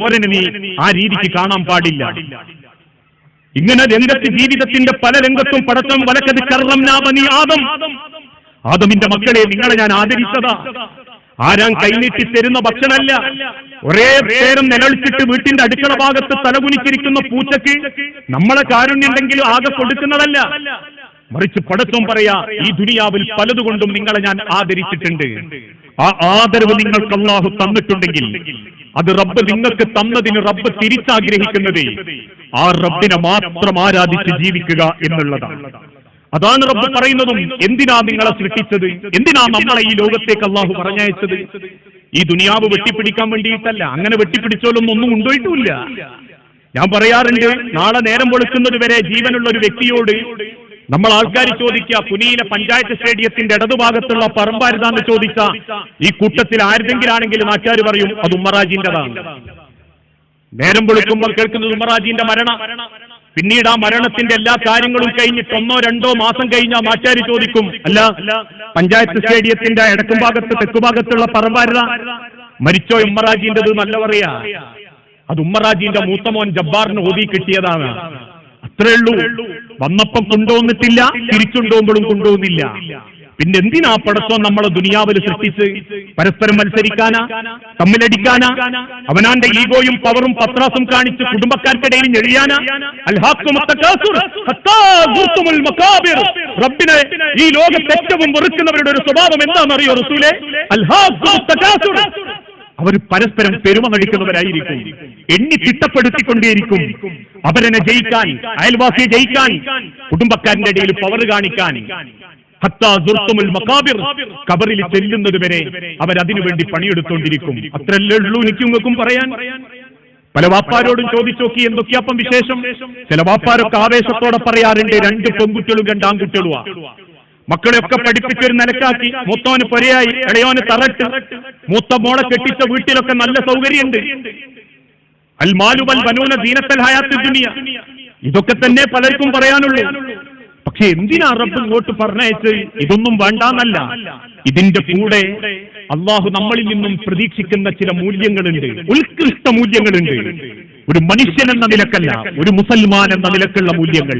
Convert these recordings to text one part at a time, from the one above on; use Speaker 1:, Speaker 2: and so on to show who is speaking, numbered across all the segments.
Speaker 1: പോരനെ നീ ആ രീതിക്ക് കാണാൻ പാടില്ല. ഇങ്ങനെ രംഗത്ത് ജീവിതത്തിന്റെ പല രംഗത്തും പടത്തം വലക്കത് കർണം ആദം. ആദമിന്റെ മക്കളെ നിങ്ങളെ ഞാൻ ആദരിച്ചതാ. ആരാൻ കൈനീട്ടി തരുന്ന ഭക്ഷണമല്ല. ഒരേ നേരം നിലവിളിച്ചിട്ട് വീട്ടിന്റെ അടുക്കള ഭാഗത്ത് തലകുനിച്ചിരിക്കുന്ന പൂച്ചയ്ക്ക് നമ്മളെ കാരുണ്യുണ്ടെങ്കിലും ആകെ കൊടുക്കുന്നതല്ല. മറിച്ച് പടത്തും പറയാ ഈ ദുനിയാവിൽ പലതുകൊണ്ടും നിങ്ങളെ ഞാൻ ആദരിച്ചിട്ടുണ്ട്. ആ ആദരവ് നിങ്ങൾക്ക് അള്ളാഹു തന്നിട്ടുണ്ടെങ്കിൽ അത് റബ്ബ് നിങ്ങൾക്ക് തന്നതിന് റബ്ബ് തിരിച്ചാഗ്രഹിക്കുന്നത് ആ റബ്ബിനെ മാത്രം ആരാധിച്ച് ജീവിക്കുക എന്നുള്ളതാണ്. അതാണ് റബ്ബ് പറയുന്നതും എന്തിനാ നിങ്ങളെ സൃഷ്ടിച്ചത്? എന്തിനാ നമ്മളെ ഈ ലോകത്തേക്ക് അള്ളാഹു പറഞ്ഞയച്ചത്? ഈ ദുനിയാവ് വെട്ടിപ്പിടിക്കാൻ വേണ്ടിയിട്ടല്ല. അങ്ങനെ വെട്ടിപ്പിടിച്ചോലൊന്നും ഒന്നും കൊണ്ടുപോയിട്ടുമില്ല ഞാൻ പറയാറുണ്ട് നാളെ നേരം വെളുക്കുന്നത് വരെ ജീവനുള്ള ഒരു വ്യക്തിയോട് നമ്മൾ ആൾക്കാർ ചോദിക്കുക പുനീലെ പഞ്ചായത്ത് സ്റ്റേഡിയത്തിന്റെ ഇടതുഭാഗത്തുള്ള പറമ്പാരുതാന്ന് ചോദിച്ച ഈ കൂട്ടത്തിൽ ആരുതെങ്കിലും നാട്ടുകാർ പറയും അത് ഉമ്മറാജിന്റെതാണ് നേരം വെളുക്കുമ്പോൾ കേൾക്കുന്നത് ഉമ്മറാജിന്റെ മരണ. പിന്നീട് ആ മരണത്തിന്റെ എല്ലാ കാര്യങ്ങളും കഴിഞ്ഞിട്ട് ഒന്നോ രണ്ടോ മാസം കഴിഞ്ഞാൽ നാട്ടുകാർ ചോദിക്കും അല്ല പഞ്ചായത്ത് സ്റ്റേഡിയത്തിന്റെ ഇടക്കും ഭാഗത്ത് തെക്കുഭാഗത്തുള്ള പറമ്പാരുത. മരിച്ചോ ഉമ്മറാജിന്റെ നല്ല പറയാ. അത് ഉമ്മറാജിന്റെ മൂത്തമോൻ ജബ്ബാറിന് ഓതി കിട്ടിയതാണ്. അത്രേ ഉള്ളൂ വന്നപ്പം കൊണ്ടുവന്നിട്ടില്ല തിരിച്ചുണ്ടോകുമ്പോഴും കൊണ്ടുപോകുന്നില്ല. പിന്നെ എന്തിനാ പടത്തം നമ്മളെ ദുനിയാവിൽ സൃഷ്ടിച്ച് പരസ്പരം മത്സരിക്കാനാ തമ്മിലടിക്കാനാ അവനാന്റെ ഈഗോയും പവറും പത്രാസും കാണിച്ച് കുടുംബക്കാർക്കിടയിൽ ഞെഴിയാനാ? ഈ ലോകത്ത് ഏറ്റവും വെറുക്കുന്നവരുടെ ഒരു സ്വഭാവം എന്താണെന്നറിയോ റസൂലെ. അവർ പരസ്പരം പെരുമ നടിക്കുന്നവരായിരിക്കും എണ്ണി തിട്ടപ്പെടുത്തിക്കൊണ്ടേയിരിക്കും. അവരനെ ജയിക്കാൻ അയൽവാസിയെ ജയിക്കാൻ കുടുംബക്കാരന്റെ ഇടയിൽ പവർ കാണിക്കാൻ. കബറിൽ ചെല്ലുന്നത് വരെ അവരതിനു വേണ്ടി പണിയെടുത്തോണ്ടിരിക്കും. അത്രല്ലേ ഉള്ളൂ എനിക്കും പറയാൻ? പല വാപ്പാരോടും ചോദിച്ചു നോക്കി എന്തൊക്കെയാപ്പം വിശേഷം? ചില വാപ്പാരൊക്കെ ആവേശത്തോടെ പറയാറുണ്ട് രണ്ട് പെൺകുട്ടികളും രണ്ടാം ആൺകുട്ടികളുമാ. മക്കളെയൊക്കെ പഠിപ്പിച്ചൊരു നിലക്കാക്കി. മൂത്തോന് പൊരയായി. ഇളയോന് തറട്ട്. മൂത്ത മോളെ കെട്ടിച്ച വീട്ടിലൊക്കെ നല്ല സൗകര്യമുണ്ട്. അൽമാലുബൽ വനൂന ബനൂന ദീനത്തൽ ഹയാത്ത് ദുനിയ ഇതൊക്കെ തന്നെ പലർക്കും പറയാനുള്ളൂ. പക്ഷെ എന്തിനാ റബ്ബ് ഇങ്ങോട്ട് പറഞ്ഞയച്ച് ഇതൊന്നും വേണ്ടാന്നല്ല. ഇതിന്റെ കൂടെ അള്ളാഹു നമ്മളിൽ നിന്നും പ്രതീക്ഷിക്കുന്ന ചില മൂല്യങ്ങളുണ്ട്. ഉത്കൃഷ്ട മൂല്യങ്ങളുണ്ട്. ഒരു മനുഷ്യൻ എന്ന നിലക്കല്ല ഒരു മുസൽമാൻ എന്ന നിലക്കുള്ള മൂല്യങ്ങൾ.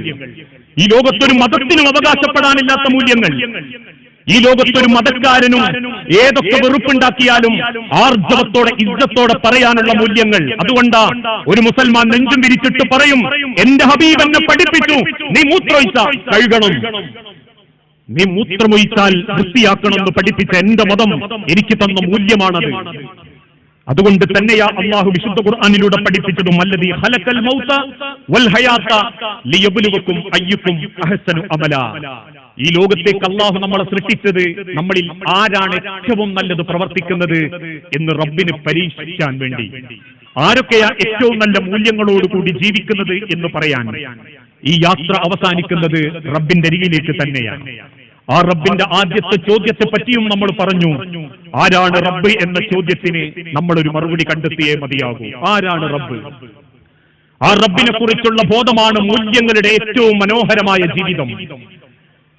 Speaker 1: ഈ ലോകത്തൊരു മതത്തിനും അവകാശപ്പെടാനില്ലാത്ത മൂല്യങ്ങൾ. ഈ ലോകത്തൊരു മതക്കാരനും ഏതൊക്കെ വെറുപ്പുണ്ടാക്കിയാലും ആർജവത്തോടെ ഇജ്ജത്തോടെ പറയാനുള്ള മൂല്യങ്ങൾ. അതുകൊണ്ടാ ഒരു മുസൽമാൻ നെഞ്ചും വിരിച്ചിട്ട് പറയും എന്റെ ഹബീബ് എന്നെ പഠിപ്പിച്ചു. നീ മൂത്രമൊഴിച്ച? കഴുകണം. നീ മൂത്രമൊഴിച്ചാൽ വൃത്തിയാക്കണം എന്ന് പഠിപ്പിച്ച എന്റെ മതം എനിക്ക് തന്ന മൂല്യമാണത്. അതുകൊണ്ട് തന്നെയാ അള്ളാഹു വിശുദ്ധ ഖുർആാനിലൂടെ പഠിപ്പിച്ചതും അല്ലതി ഹലക്കൽ മൗത വൽ ഹയാത്ത ലിയബുലുവക്കും അയ്യുക്കും അഹസനു അമല. ഈ ലോകത്തേക്ക് അള്ളാഹു നമ്മളെ സൃഷ്ടിച്ചത് നമ്മളിൽ ആരാണ് ഏറ്റവും നല്ലത് പ്രവർത്തിക്കുന്നത് എന്ന് റബ്ബിന് പരീക്ഷിക്കാൻ വേണ്ടി. ആരൊക്കെയാ ഏറ്റവും നല്ല മൂല്യങ്ങളോടുകൂടി ജീവിക്കുന്നത് എന്ന് പറയാൻ ഈ യാത്ര അവസാനിക്കുന്നത് റബ്ബിന്റെ അരികിലേക്ക് തന്നെയാണ്. ആ റബ്ബിന്റെ ആദ്യത്തെ ചോദ്യത്തെ പറ്റിയും നമ്മൾ പറഞ്ഞു. ആരാണ് റബ്ബ് എന്ന ചോദ്യത്തിന് നമ്മൾ ഒരു മറുപടി കണ്ടെത്തിയേ മതിയാകൂ. ആരാണ് റബ്ബ്? ആ റബ്ബിനെ കുറിച്ചുള്ള ബോധമാണ് മൂല്യങ്ങളുടെ ഏറ്റവും മനോഹരമായ ജീവിതം.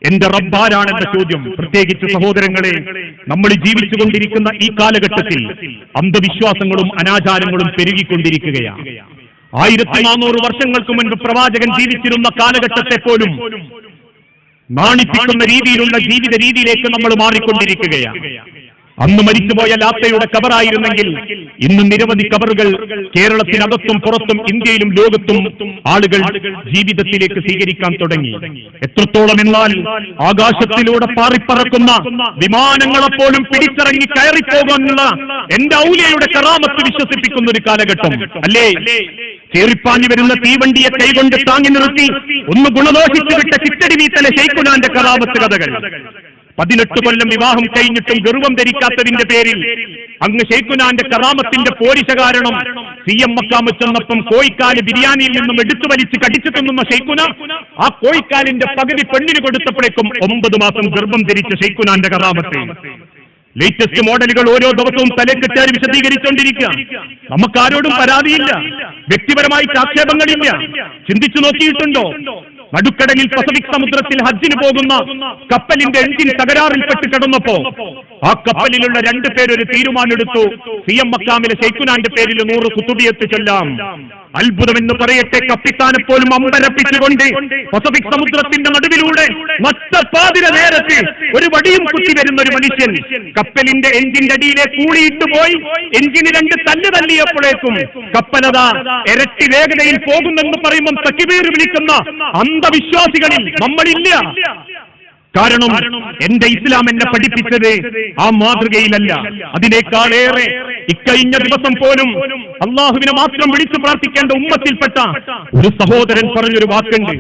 Speaker 1: എന്റെ റബ്ബാരാണെന്ന ചോദ്യം പ്രത്യേകിച്ച് സഹോദരങ്ങളെ നമ്മൾ ജീവിച്ചുകൊണ്ടിരിക്കുന്ന ഈ കാലഘട്ടത്തിൽ അന്ധവിശ്വാസങ്ങളും അനാചാരങ്ങളും പെരുകിക്കൊണ്ടിരിക്കുകയാണ്. ആയിരത്തി നാനൂറ് വർഷങ്ങൾക്ക് മുൻപ് പ്രവാചകൻ ജീവിച്ചിരുന്ന കാലഘട്ടത്തെ പോലും നാണിപ്പിക്കുന്ന രീതിയിലുള്ള ജീവിത രീതിയിലേക്ക് നമ്മൾ മാറിക്കൊണ്ടിരിക്കുകയാണ്. അന്ന് മരിച്ചുപോയ ലാത്തയുടെ കബറായിരുന്നെങ്കിൽ ഇന്ന് നിരവധി കബറുകൾ കേരളത്തിനകത്തും പുറത്തും ഇന്ത്യയിലും ലോകത്തും ആളുകൾ ജീവിതത്തിലേക്ക് സ്വീകരിക്കാൻ തുടങ്ങി. എത്രത്തോളം എന്നാൽ ആകാശത്തിലൂടെ പാറിപ്പറക്കുന്ന വിമാനങ്ങളെപ്പോലും പിടിച്ചിറങ്ങി കയറിപ്പോകാനുള്ള എന്റെ ഔലിയയുടെ കറാമത്ത് വിശ്വസിപ്പിക്കുന്ന ഒരു കാലഘട്ടം. അല്ലേ? ചേറിപ്പാഞ്ഞു വരുന്ന തീവണ്ടിയെ കൈകൊണ്ട് താങ്ങി നിർത്തി ഒന്ന് ഗുണദോഷിച്ചു വിട്ട ചിറ്റടി വീത്തലെ ശൈക്കുനാന്റെ കറാമത്ത് കഥകൾ. പതിനെട്ട് കൊല്ലം വിവാഹം കഴിഞ്ഞിട്ടും ഗർവം ധരിക്കാത്തതിന്റെ പേരിൽ അങ്ങ് ഷെയ്ഖുനാന്റെ കറാമത്തിന്റെ പോരിശ കാരണം സി എം മക്കാമ് ചെന്നപ്പം കോയിക്കാൽ ബിരിയാണിയിൽ നിന്നും എടുത്തു വലിച്ച് കടിച്ചു തിന്നുന്ന ഷെയ്ഖുന ആ കോയിക്കാലിന്റെ പകുതി പെണ്ണിന് കൊടുത്തപ്പോഴേക്കും ഒമ്പത് മാസം ഗർഭം ധരിച്ച ഷെയ്ഖുനാന്റെ കറാമത്തെ. ലേറ്റസ്റ്റ് മോഡലുകൾ ഓരോ ദിവസവും തലക്കെട്ടാൻ വിശദീകരിച്ചുകൊണ്ടിരിക്കുക നമുക്കാരോടും പരാതിയില്ല. വ്യക്തിപരമായിട്ട് ആക്ഷേപങ്ങളില്ല. ചിന്തിച്ചു നോക്കിയിട്ടുണ്ടോ? നടുക്കടലിൽ പസഫിക് സമുദ്രത്തിൽ ഹജ്ജിന് പോകുന്ന കപ്പലിന്റെ എഞ്ചിൻ തകരാറിൽപ്പെട്ട് കിടന്നപ്പോ ആ കപ്പലിലുള്ള രണ്ടു പേരൊരു തീരുമാനമെടുത്തു. സി എം മക്കാമിലെ ഷെയ്ഖുനാന്റെ പേരിൽ നൂറ് കുത്തുബിയത്ത് ചൊല്ലാം. അത്ഭുതമെന്ന് പറയട്ടെ കപ്പിത്താനെ പോലും അമ്പരപ്പിച്ചുകൊണ്ട് പസഫിക് സമുദ്രത്തിന്റെ നടുവിലൂടെ മറ്റപ്പാതിര നേരത്തിൽ ഒരു വടിയും കുത്തി വരുന്ന ഒരു മനുഷ്യൻ കപ്പലിന്റെ എഞ്ചിൻ അടിയിലെ കൂടിയിട്ട് പോയി എഞ്ചിന് രണ്ട് തല്ല് തല്ലിയപ്പോഴേക്കും കപ്പലത ഇരട്ടി വേഗതയിൽ പോകുന്നെന്ന് പറയുമ്പോൾ തക്കിപേര് വിളിക്കുന്ന അന്ധവിശ്വാസികളിൽ നമ്മളില്ല. കാരണം എന്റെ ഇസ്ലാം എന്നെ പഠിപ്പിച്ചത് ആ മാതൃകയിലല്ല. അതിനേക്കാളേറെ ഇക്കഴിഞ്ഞ ദിവസം പോലും അള്ളാഹുവിനെ മാത്രം വിളിച്ചു പ്രാർത്ഥിക്കേണ്ട ഉമ്മത്തിൽപ്പെട്ട ഒരു സഹോദരൻ പറഞ്ഞൊരു വാക്കുണ്ട്.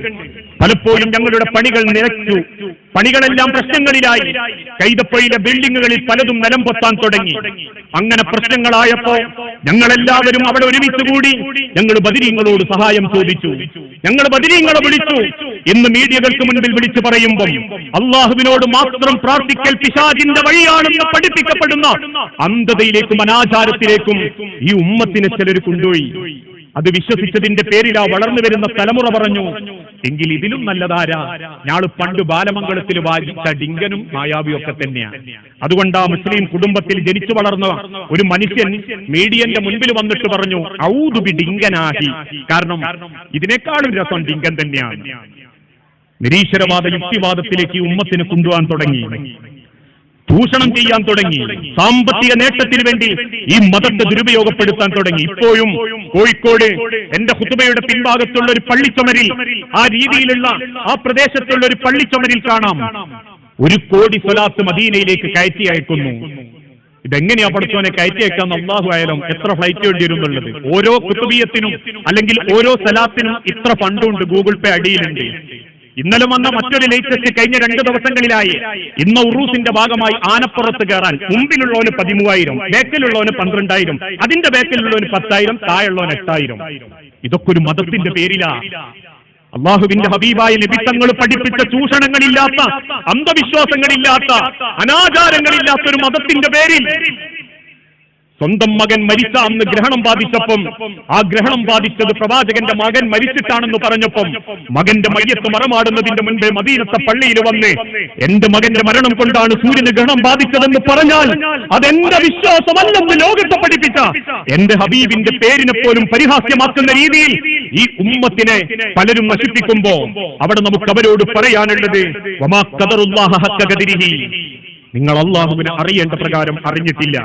Speaker 1: പലപ്പോഴും ഞങ്ങളുടെ പണികൾ നിലച്ചു പണികളെല്ലാം പ്രശ്നങ്ങളിലായി. കൈതപ്പഴിയിലെ ബിൽഡിങ്ങുകളിൽ പലതും നിലം പൊത്താൻ തുടങ്ങി. അങ്ങനെ പ്രശ്നങ്ങളായപ്പോ ഞങ്ങളെല്ലാവരും അവിടെ ഒരുമിച്ച് കൂടി ഞങ്ങൾ ബദിരീങ്ങളോട് സഹായം ചോദിച്ചു. ഞങ്ങൾ ബദിരീങ്ങളെ വിളിച്ചു. ഇന്ന് മീഡിയകൾക്ക് മുൻപിൽ വിളിച്ചു പറയുമ്പോൾ അള്ളാഹുവിനോട് മാത്രം പ്രാർത്ഥിക്കൽ പിശാജിന്റെ വഴിയാണെന്ന് പഠിപ്പിക്കപ്പെടുന്ന അന്ധതയിലേക്കും അനാചാരത്തിലേക്കും ഈ ഉമ്മത്തിനെ ചിലർ കൊണ്ടുപോയി. അത് വിശ്വസിച്ചതിന്റെ പേരിലാ വളർന്നു വരുന്ന തലമുറ പറഞ്ഞു. എങ്കിൽ ഇതിലും നല്ലതാരാ? ഞാൾ പണ്ട് ബാലമംഗളത്തിൽ വാദിച്ച ഡിങ്കനും മായാവിയും ഒക്കെ തന്നെയാണ് അതുകൊണ്ട് ആ മുസ്ലിം കുടുംബത്തിൽ ജനിച്ചു വളർന്ന ഒരു മനുഷ്യൻ മീഡിയന്റെ മുൻപിൽ വന്നിട്ട് പറഞ്ഞു ഔദുബി ഡിങ്കനാഹി. കാരണം ഇതിനേക്കാളും രസം ഡിങ്കൻ തന്നെയാണ്. നിരീശ്വരവാദ യുക്തിവാദത്തിലേക്ക് ഉമ്മത്തിന് കൊണ്ടുപോകാൻ തുടങ്ങി. ചൂഷണം ചെയ്യാൻ തുടങ്ങി. സാമ്പത്തിക നേട്ടത്തിന് വേണ്ടി ഈ മതത്തെ ദുരുപയോഗപ്പെടുത്താൻ തുടങ്ങി. ഇപ്പോഴും കോഴിക്കോട് എന്റെ ഹുത്തുബയുടെ പിൻഭാഗത്തുള്ള ഒരു പള്ളിച്ചുമരിൽ ആ രീതിയിലുള്ള ആ പ്രദേശത്തുള്ള ഒരു പള്ളിച്ചുമരിൽ കാണാം. ഒരു കോടി സ്വലാത്ത് മദീനയിലേക്ക് കയറ്റി അയക്കുന്നു. ഇതെങ്ങനെയാ പഠിച്ചവനെ കയറ്റി അയക്കാൻ അള്ളാഹു ആയാലും എത്ര ഫ്ലൈറ്റ് വേണ്ടി വരും ഓരോ കുത്തുബീയത്തിനും അല്ലെങ്കിൽ ഓരോ സലാത്തിനും ഇത്ര ഫണ്ടുണ്ട് ഗൂഗിൾ പേ അടിയിലുണ്ട്. ഇന്നലെ വന്ന മറ്റൊരു ലേറ്റസ്റ്റ് കഴിഞ്ഞ രണ്ട് ദിവസങ്ങളിലായി. ഇന്ന് ഉറൂസിന്റെ ഭാഗമായി ആനപ്പുറത്ത് കയറാൻ മുമ്പിലുള്ളവന് പതിമൂവായിരം ബേക്കിലുള്ളവന് പന്ത്രണ്ടായിരം അതിന്റെ ബേക്കിലുള്ളവന് പത്തായിരം താഴെയുള്ളവന് എട്ടായിരം. ഇതൊക്കെ ഒരു മതത്തിന്റെ പേരിലാ. അള്ളാഹുവിന്റെ ഹബീബായ നിബിത്തങ്ങൾ പഠിപ്പിച്ച ചൂഷണങ്ങളില്ലാത്ത അന്ധവിശ്വാസങ്ങളില്ലാത്ത അനാചാരങ്ങളില്ലാത്ത ഒരു മതത്തിന്റെ പേരിൽ സ്വന്തം മകൻ മരിച്ച അന്ന് ഗ്രഹണം ബാധിച്ചപ്പം ആ ഗ്രഹണം ബാധിച്ചത് പ്രവാചകന്റെ മകൻ മരിച്ചിട്ടാണെന്ന് പറഞ്ഞപ്പം മകന്റെ മയ്യത്ത് മറമാടുന്നതിന്റെ മുൻപേ മദീനത്തെ പള്ളിയിൽ വന്ന് എന്റെ മകന്റെ മരണം കൊണ്ടാണ് സൂര്യന് ഗ്രഹണം ബാധിച്ചതെന്ന് പറഞ്ഞാൽ അതെന്റെ വിശ്വാസമല്ലെന്ന് ലോകത്തെ പഠിപ്പിച്ച എന്റെ ഹബീബിന്റെ പേരിനെ പോലും പരിഹാസ്യമാക്കുന്ന രീതിയിൽ ഈ ഉമ്മത്തിനെ പലരും നശിപ്പിക്കുമ്പോ അവിടെ നമുക്ക് അവരോട് പറയാനുള്ളത്. നിങ്ങൾ അള്ളാഹുവിനെ അറിയേണ്ട പ്രകാരം അറിഞ്ഞിട്ടില്ല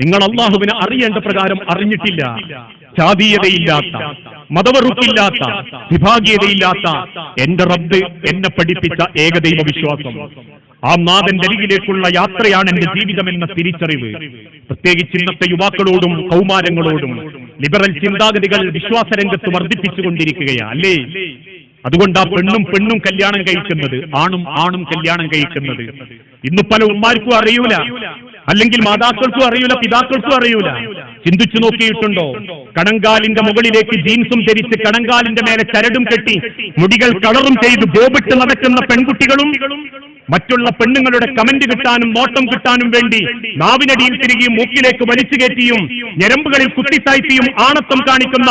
Speaker 1: നിങ്ങൾ അള്ളാഹുവിനെ അറിയേണ്ട പ്രകാരം അറിഞ്ഞിട്ടില്ല. ജാതീയതയില്ലാത്ത മതവറുപ്പില്ലാത്ത വിഭാഗീയതയില്ലാത്ത എന്റെ റബ്ബ് എന്നെ പഠിപ്പിച്ച ഏകദൈവ വിശ്വാസം. ആ നാഥന്റെ അരികിലേക്കുള്ള യാത്രയാണ് എന്റെ ജീവിതമെന്ന തിരിച്ചറിവ്. പ്രത്യേകിച്ച് ഇന്നത്തെ യുവാക്കളോടും കൗമാരങ്ങളോടും ലിബറൽ ചിന്താഗതികൾ വിശ്വാസരംഗത്ത് വർദ്ധിപ്പിച്ചുകൊണ്ടിരിക്കുകയാണ് അല്ലേ? അതുകൊണ്ട് ആ പെണ്ണും പെണ്ണും കല്യാണം കഴിക്കുന്നത് ആണും ആണും കല്യാണം കഴിക്കുന്നത്. ഇന്ന് പല ഉമ്മാർക്കും അറിയൂല. അല്ലെങ്കിൽ മാതാക്കൾക്കും അറിയൂല പിതാക്കൾക്കും അറിയൂല. ചിന്തിച്ചു നോക്കിയിട്ടുണ്ടോ? കണങ്കാലിന്റെ മുകളിലേക്ക് ജീൻസും ധരിച്ച് കണങ്കാലിന്റെ മേലെ ചരടും കെട്ടി മുടികൾ കളറും ചെയ്ത് ബോബിട്ട് നടക്കുന്ന പെൺകുട്ടികളും മറ്റുള്ള പെണ്ണുങ്ങളുടെ കമന്റ് കിട്ടാനും നോട്ടം കിട്ടാനും വേണ്ടി നാവിനടിയിൽ തിരികെയും മൂക്കിലേക്ക് വലിച്ചു കയറ്റിയും ഞരമ്പുകളിൽ കുത്തിത്താഴ്ത്തിയും ആണത്വം കാണിക്കുന്ന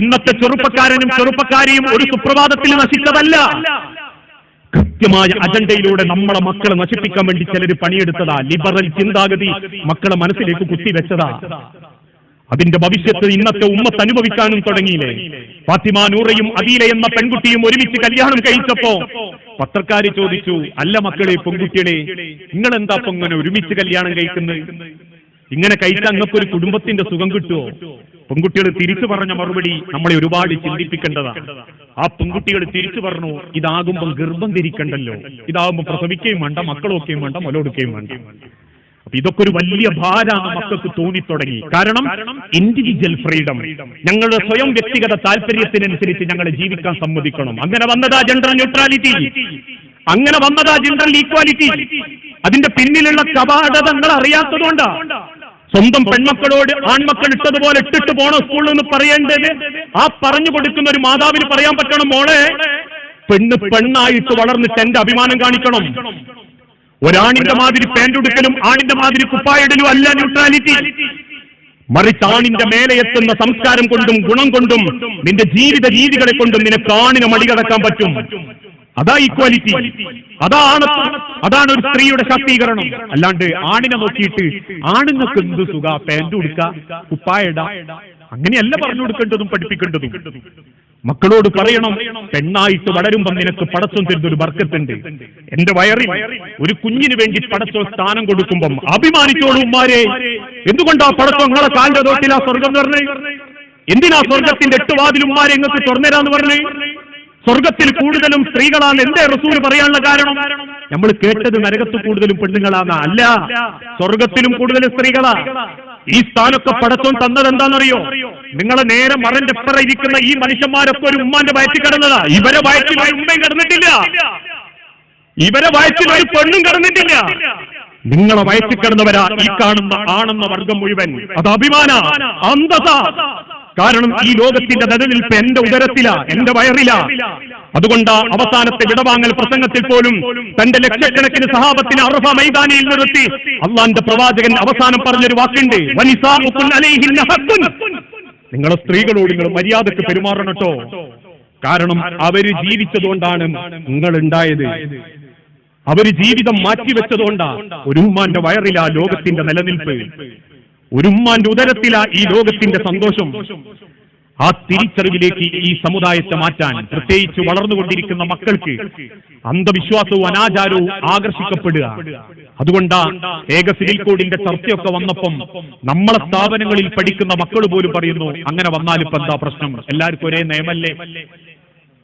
Speaker 1: ഇന്നത്തെ ചെറുപ്പക്കാരനും ചെറുപ്പക്കാരിയും ഒരു സുപ്രഭാതത്തിൽ നശിച്ചതല്ല. കൃത്യമായ അജണ്ടയിലൂടെ നമ്മളെ മക്കളെ നശിപ്പിക്കാൻ വേണ്ടി ചിലർ പണിയെടുത്തതാ. ലിബറൽ ചിന്താഗതി മക്കളെ മനസ്സിലേക്ക് കുത്തിവെച്ചതാ. അതിന്റെ ഭവിഷ്യത്ത് ഇന്നത്തെ ഉമ്മത്ത് അനുഭവിക്കാനും തുടങ്ങിയില്ലേ? ഫാത്തിമ നൂറയും അദീല എന്ന പെൺകുട്ടിയും ഒരുമിച്ച് കല്യാണം കഴിച്ചപ്പോ പത്രക്കാര് ചോദിച്ചു അല്ല മക്കളെ പെൺകുട്ടികളെ ഇപ്പൊ ഇങ്ങനെ ഒരുമിച്ച് കല്യാണം കഴിക്കുന്നത് ഇങ്ങനെ കഴിച്ചാൽ നിങ്ങൾക്ക് ഒരു കുടുംബത്തിന്റെ സുഖം കിട്ടുമോ പെൺകുട്ടികൾ തിരിച്ചു പറഞ്ഞ മറുപടി നമ്മളെ ഒരുപാട് ചിന്തിപ്പിക്കേണ്ടതാണ് ആ പെൺകുട്ടികൾ തിരിച്ചു പറഞ്ഞു ഇതാകുമ്പോൾ ഗർഭം ധരിക്കണ്ടല്ലോ. ഇതാകുമ്പോൾ പ്രസവിക്കുകയും വേണ്ട മക്കളൊക്കെയും വേണ്ട മുലൊടുക്കുകയും വേണ്ട. അപ്പൊ ഇതൊക്കെ ഒരു വലിയ ഭാരാണ് മക്കൾക്ക് തോന്നിത്തുടങ്ങി. കാരണം ഇൻഡിവിജ്വൽ ഫ്രീഡം ഞങ്ങളുടെ സ്വയം വ്യക്തിഗത താല്പര്യത്തിനനുസരിച്ച് ഞങ്ങളെ ജീവിക്കാൻ സമ്മതിക്കണം. അങ്ങനെ വന്നതാ ജെൻഡർ ന്യൂട്രാലിറ്റി അങ്ങനെ വന്നതാ ജെൻഡർ ഈക്വാലിറ്റി അതിന്റെ പിന്നിലുള്ള കപാടതങ്ങൾ അറിയാത്തതുകൊണ്ടാ സ്വന്തം പെൺമക്കളോട് ആൺമക്കൾ ഇട്ടതുപോലെ ഇട്ടിട്ട് പോണോ സ്കൂളിൽ നിന്ന് പറയേണ്ടത്? ആ പറഞ്ഞു കൊടുക്കുന്ന ഒരു മാതാവിന് പറയാൻ പറ്റണം മോളെ. പെണ്ണ് പെണ്ണായിട്ട് വളർന്നിട്ട് എന്റെ അഭിമാനം കാണിക്കണം. ഒരാണിന്റെ മാതിരി പാന്റ് ഉടുക്കലും ആണിന്റെ മാതിരി കുപ്പായിടലും അല്ല ന്യൂട്രാലിറ്റി മറിച്ച് ആണിന്റെ മേലെ എത്തുന്ന സംസ്കാരം കൊണ്ടും ഗുണം കൊണ്ടും നിന്റെ ജീവിത രീതികളെ കൊണ്ടും നിനക്ക് ആണിനെ മടികടക്കാൻ പറ്റും. അതാ ഈക്വാലിറ്റി അതാണ് അതാണ് ഒരു സ്ത്രീയുടെ ശാക്തീകരണം. അല്ലാണ്ട് ആണിനെ നോക്കിയിട്ട് ആണുങ്ങൾക്ക് എന്ത് സുഖ? പാന്റ് കൊടുക്ക കുപ്പായട അങ്ങനെയല്ല പറഞ്ഞു കൊടുക്കേണ്ടതും പഠിപ്പിക്കേണ്ടതും. മക്കളോട് പറയണം പെണ്ണായിട്ട് വളരുമ്പം നിനക്ക് പടച്ചോൻ തരുന്നൊരു വർക്കത്തുണ്ട്. എന്റെ വയറിൽ ഒരു കുഞ്ഞിന് വേണ്ടി പടച്ചോ സ്ഥാനം കൊടുക്കുമ്പം അഭിമാനിച്ചോളൂ ഉമ്മാരെ. എന്തുകൊണ്ടാ പടച്ചോ നിങ്ങളെ കാലിന്റെ തോട്ടിലാ സ്വർഗം എന്ന് പറഞ്ഞേ എന്തിനാ സ്വർഗത്തിന്റെ എട്ട് വാതിലും ഉമ്മാരെ നിങ്ങൾക്ക് തുറന്നേരാന്ന് പറഞ്ഞേ? സ്വർഗത്തിൽ കൂടുതലും സ്ത്രീകളാണ്. എന്റെ റസൂൽ പറയാനുള്ള കാരണം? നമ്മൾ കേട്ടത് നരകത്ത് കൂടുതലും പെണ്ണുങ്ങളാണ്. അല്ല സ്വർഗത്തിലും കൂടുതലും സ്ത്രീകളാ. ഈ സ്ഥാനൊക്കെ പടത്തം തന്നത് എന്താണെന്നറിയോ? നിങ്ങളെ നേരെ മറന്റെ അപ്പറ ഇരിക്കുന്ന ഈ മനുഷ്യന്മാരൊക്കെ ഒരു ഉമ്മാന്റെ വയറ്റിൽ കിടന്നതാ. ഇവരെ വയറ്റിൽ ഉമ്മയും കിടന്നിട്ടില്ല. ഇവരെ വയറ്റിൽ ഒരു പെണ്ണും കിടന്നിട്ടില്ല. നിങ്ങളെ വയറ്റിൽ കിടന്നവരാ ഈ കാണുന്ന ആണെന്ന വർഗം മുഴുവൻ. അത് അഭിമാന അന്ധത കാരണം ഈ ലോകത്തിന്റെ നിലനിൽപ്പ് എന്റെ ഉദരത്തില എന്റെ വയറില. അതുകൊണ്ട് അവസാനത്തെ വിടവാങ്ങൽ പ്രസംഗത്തിൽ പോലും തന്റെ ലക്ഷക്കണക്കിന് സഹാബത്തിന് അറഫ മൈതാനിയിൽ നിർത്തി. അള്ളാന്റെ പ്രവാചകൻ അവസാനം പറഞ്ഞൊരു വാക്കുണ്ട്. നിങ്ങളെ സ്ത്രീകളോട് നിങ്ങൾ മര്യാദയ്ക്ക് പെരുമാറണട്ടോ കാരണം അവർ ജീവിച്ചതുകൊണ്ടാണ് നിങ്ങൾ ഉണ്ടായത്. അവർ ജീവിതം മാറ്റിവെച്ചതുകൊണ്ടാ ഒരു ഉമ്മാന്റെ വയറിലാ ലോകത്തിന്റെ നിലനിൽപ്പ്. ഒരു ഉമ്മാന്റെ ഉദരത്തിലാ ഈ ലോകത്തിന്റെ സന്തോഷം. ആ തിരിച്ചറിവിലേക്ക് ഈ സമുദായത്തെ മാറ്റാൻ പ്രത്യേകിച്ച് വളർന്നുകൊണ്ടിരിക്കുന്ന മക്കൾക്ക് അന്ധവിശ്വാസവും അനാചാരവും ആകർഷിക്കപ്പെടുക. അതുകൊണ്ടാ ഏക സിവിൽ കോഡിന്റെ ചർച്ചയൊക്കെ വന്നപ്പം നമ്മളെ സ്ഥാപനങ്ങളിൽ പഠിക്കുന്ന മക്കൾ പോലും പറയുന്നു അങ്ങനെ വന്നാലിപ്പോ എന്താ പ്രശ്നം? എല്ലാവർക്കും ഒരേ നിയമല്ലേ.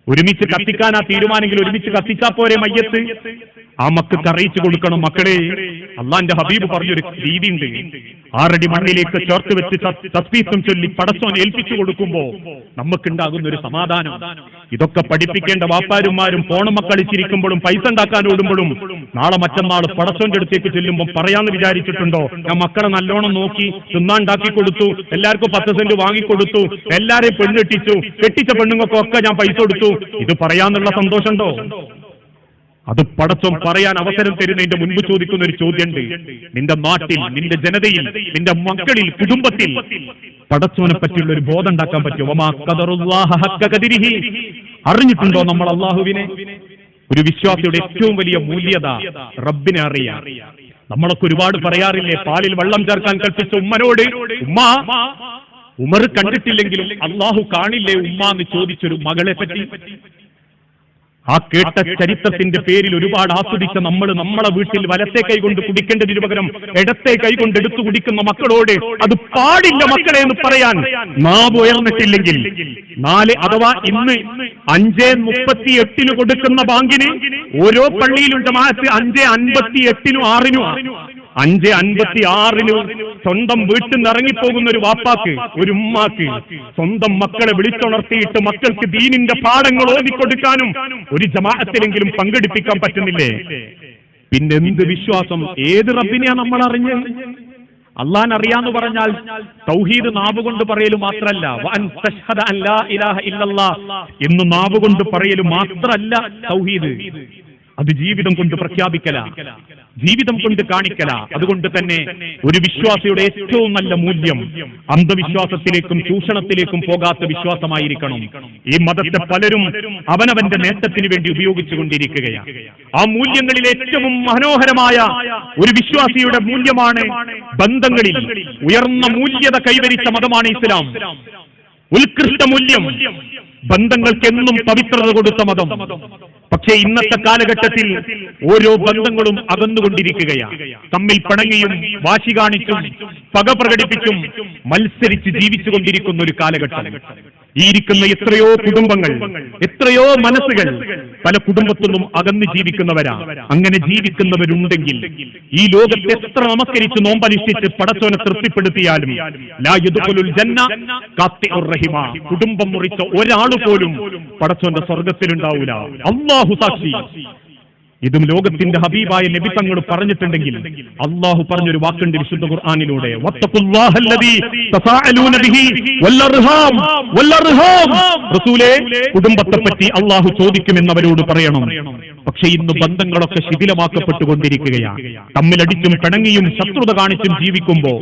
Speaker 1: ഒരുമിച്ച് കത്തിക്കാനാ തീരുമാനമെങ്കിൽ ഒരുമിച്ച് കത്തിച്ചാ പോരെ മയ്യത്ത്. ആ മക്കൾക്ക് അറിയിച്ചു കൊടുക്കണം മക്കളെ. അള്ളാന്റെ ഹബീബ് പറഞ്ഞൊരു രീതിയുണ്ട്. ആറടി മണ്ണിലേക്ക് ചേർത്ത് വെച്ച് തസ്ബീസും ചൊല്ലി പടച്ചോൻ ഏൽപ്പിച്ചു കൊടുക്കുമ്പോ നമുക്കുണ്ടാകുന്ന ഒരു സമാധാനം. ഇതൊക്കെ പഠിപ്പിക്കേണ്ട വാപ്പാരുമാരും പോണമ കളിച്ചിരിക്കുമ്പോഴും പൈസ ഉണ്ടാക്കാൻ ഓടുമ്പോഴും നാളെ മറ്റന്നാൾ പടച്ചോന്റെ അടുത്തേക്ക് ചെല്ലുമ്പോൾ പറയാന്ന് വിചാരിച്ചിട്ടുണ്ടോ? ഞാൻ മക്കളെ നല്ലോണം നോക്കി തിന്നാണ്ടാക്കി കൊടുത്തു എല്ലാവർക്കും പത്ത് സെന്റ് വാങ്ങിക്കൊടുത്തു എല്ലാരെയും പെണ്ണെട്ടിച്ചു കെട്ടിച്ച പെണ്ണുങ്ങൾക്കൊക്കെ ഞാൻ പൈസ കൊടുത്തു. ഇത് പറയാന്നുള്ള സന്തോഷമുണ്ടോ? അത് പടച്ചോൻ പറയാൻ അവസരം തരുന്നതിന്റെ മുൻപ് ചോദിക്കുന്ന ഒരു ചോദ്യമുണ്ട്. നിന്റെ നാട്ടിൽ നിന്റെ ജനതയിൽ നിന്റെ മക്കളിൽ കുടുംബത്തിൽ പടച്ചോനെ പറ്റിയുള്ള ഒരു ബോധം ഉണ്ടാക്കാൻ പറ്റുമോ? അറിഞ്ഞിട്ടുണ്ടോ നമ്മൾ അള്ളാഹുവിനെ? ഒരു വിശ്വാസിയുടെ ഏറ്റവും വലിയ മൂല്യത റബ്ബിനെ അറിയാം. നമ്മളൊക്കെ ഒരുപാട് പറയാറില്ലേ പാലിൽ വെള്ളം ചേർക്കാൻ കൽപ്പിച്ച ഉമ്മനോട് ഉമ്മ ഉമർ കണ്ടിട്ടില്ലെങ്കിലും അള്ളാഹു കാണില്ലേ ഉമ്മ എന്ന് ചോദിച്ചൊരു മകളെ പറ്റി. ആ കേട്ട ചരിത്രത്തിന്റെ പേരിൽ ഒരുപാട് ആസ്വദിച്ച നമ്മൾ നമ്മളെ വീട്ടിൽ വലത്തെ കൈകൊണ്ട് കുടിക്കേണ്ടതിന് പകരം ഇടത്തെ കൈകൊണ്ട് എടുത്തു കുടിക്കുന്ന മക്കളോട് അത് പാടില്ല മക്കളെ എന്ന് പറയാൻ നാവ് ഉയർന്നിട്ടില്ലെങ്കിൽ നാല് അഥവാ ഇന്ന് അഞ്ച് മുപ്പത്തി എട്ടിന് കൊടുക്കുന്ന ബാങ്കിന് ഓരോ പള്ളിയിലും ജമാഅത്ത് അഞ്ച് അൻപത്തി എട്ടിനും ആറിനും അഞ്ച് അൻപത്തി ആറിന് സ്വന്തം വീട്ടിൽ നിന്ന് ഇറങ്ങിപ്പോകുന്ന ഒരു വാപ്പാക്ക് ഒരു ഉമ്മാക്ക് സ്വന്തം മക്കളെ വിളിച്ചുണർത്തിയിട്ട് മക്കൾക്ക് ദീനിന്റെ പാഠങ്ങൾ ഓതിക്കൊടുക്കാനും ഒരു ജമാഅത്തിലെങ്കിലും പങ്കെടുപ്പിക്കാൻ പറ്റുന്നില്ലേ? പിന്നെ എന്ത് വിശ്വാസം? ഏത് റബ്ബിനെയാ നമ്മൾ അറിഞ്ഞത്? അള്ളാൻ അറിയാന്ന് പറഞ്ഞാൽ തൗഹീദ് നാവ് കൊണ്ട് പറയൽ മാത്രല്ല. എന്ന് നാവ് കൊണ്ട് പറയൽ മാത്രല്ല തൗഹീദ്. അത് ജീവിതം കൊണ്ട് പ്രഖ്യാപിക്കല. ജീവിതം കൊണ്ട് കാണിക്കല. അതുകൊണ്ട് തന്നെ ഒരു വിശ്വാസിയുടെ ഏറ്റവും നല്ല മൂല്യം അന്ധവിശ്വാസത്തിലേക്കും ചൂഷണത്തിലേക്കും പോകാത്ത വിശ്വാസമായിരിക്കണം. ഈ മതത്തെ പലരും അവനവന്റെ നേട്ടത്തിന് വേണ്ടി ഉപയോഗിച്ചു കൊണ്ടിരിക്കുകയാണ്. ആ മൂല്യങ്ങളിൽ ഏറ്റവും മനോഹരമായ ഒരു വിശ്വാസിയുടെ മൂല്യമാണ് ബന്ധങ്ങളിൽ ഉയർന്ന മൂല്യത കൈവരിച്ച മതമാണ് ഇസ്ലാം. ഉത്കൃഷ്ട മൂല്യം ബന്ധങ്ങൾക്ക് എന്നും പവിത്രത കൊടുത്ത മതം. പക്ഷേ ഇന്നത്തെ കാലഘട്ടത്തിൽ ഓരോ ബന്ധങ്ങളും അകന്നുകൊണ്ടിരിക്കുകയാണ്. തമ്മിൽ പിണങ്ങിയും വാശി കാണിച്ചും പക പ്രകടിപ്പിച്ചും മത്സരിച്ച് ജീവിച്ചുകൊണ്ടിരിക്കുന്ന ഒരു കാലഘട്ടം. ഈ ഇരിക്കുന്ന എത്രയോ കുടുംബങ്ങൾ എത്രയോ മനസ്സുകൾ പല കുടുംബത്തിൽ നിന്നും അകന്ന് ജീവിക്കുന്നവരാ. അങ്ങനെ ജീവിക്കുന്നവരുണ്ടെങ്കിൽ ഈ ലോകത്തെ എത്ര നമസ്കരിച്ച് നോമ്പനുഷ്ഠിച്ച് പടച്ചോനെ തൃപ്തിപ്പെടുത്തിയാലും കുടുംബം മുറിച്ച ഒരാൾ പോലും പടച്ചോന്റെ സ്വർഗത്തിലുണ്ടാവൂല. അള്ളാഹു സാക്ഷി. ഇതും ലോകത്തിന്റെ ഹബീബായ നബി തങ്ങൾ പറഞ്ഞിട്ടുണ്ടെങ്കിൽ അള്ളാഹു പറഞ്ഞൊരു വാക്കുണ്ട് വിശുദ്ധ ഖുർആാനിലൂടെ. കുടുംബത്തെ പറ്റി അള്ളാഹു ചോദിക്കുമെന്നവരോട് പറയണം. പക്ഷെ ഇന്ന് ബന്ധങ്ങളൊക്കെ ശിഥിലമാക്കപ്പെട്ടുകൊണ്ടിരിക്കുകയാണ്. തമ്മിലടിച്ചും പിണങ്ങിയും ശത്രുത കാണിച്ചും ജീവിക്കുമ്പോ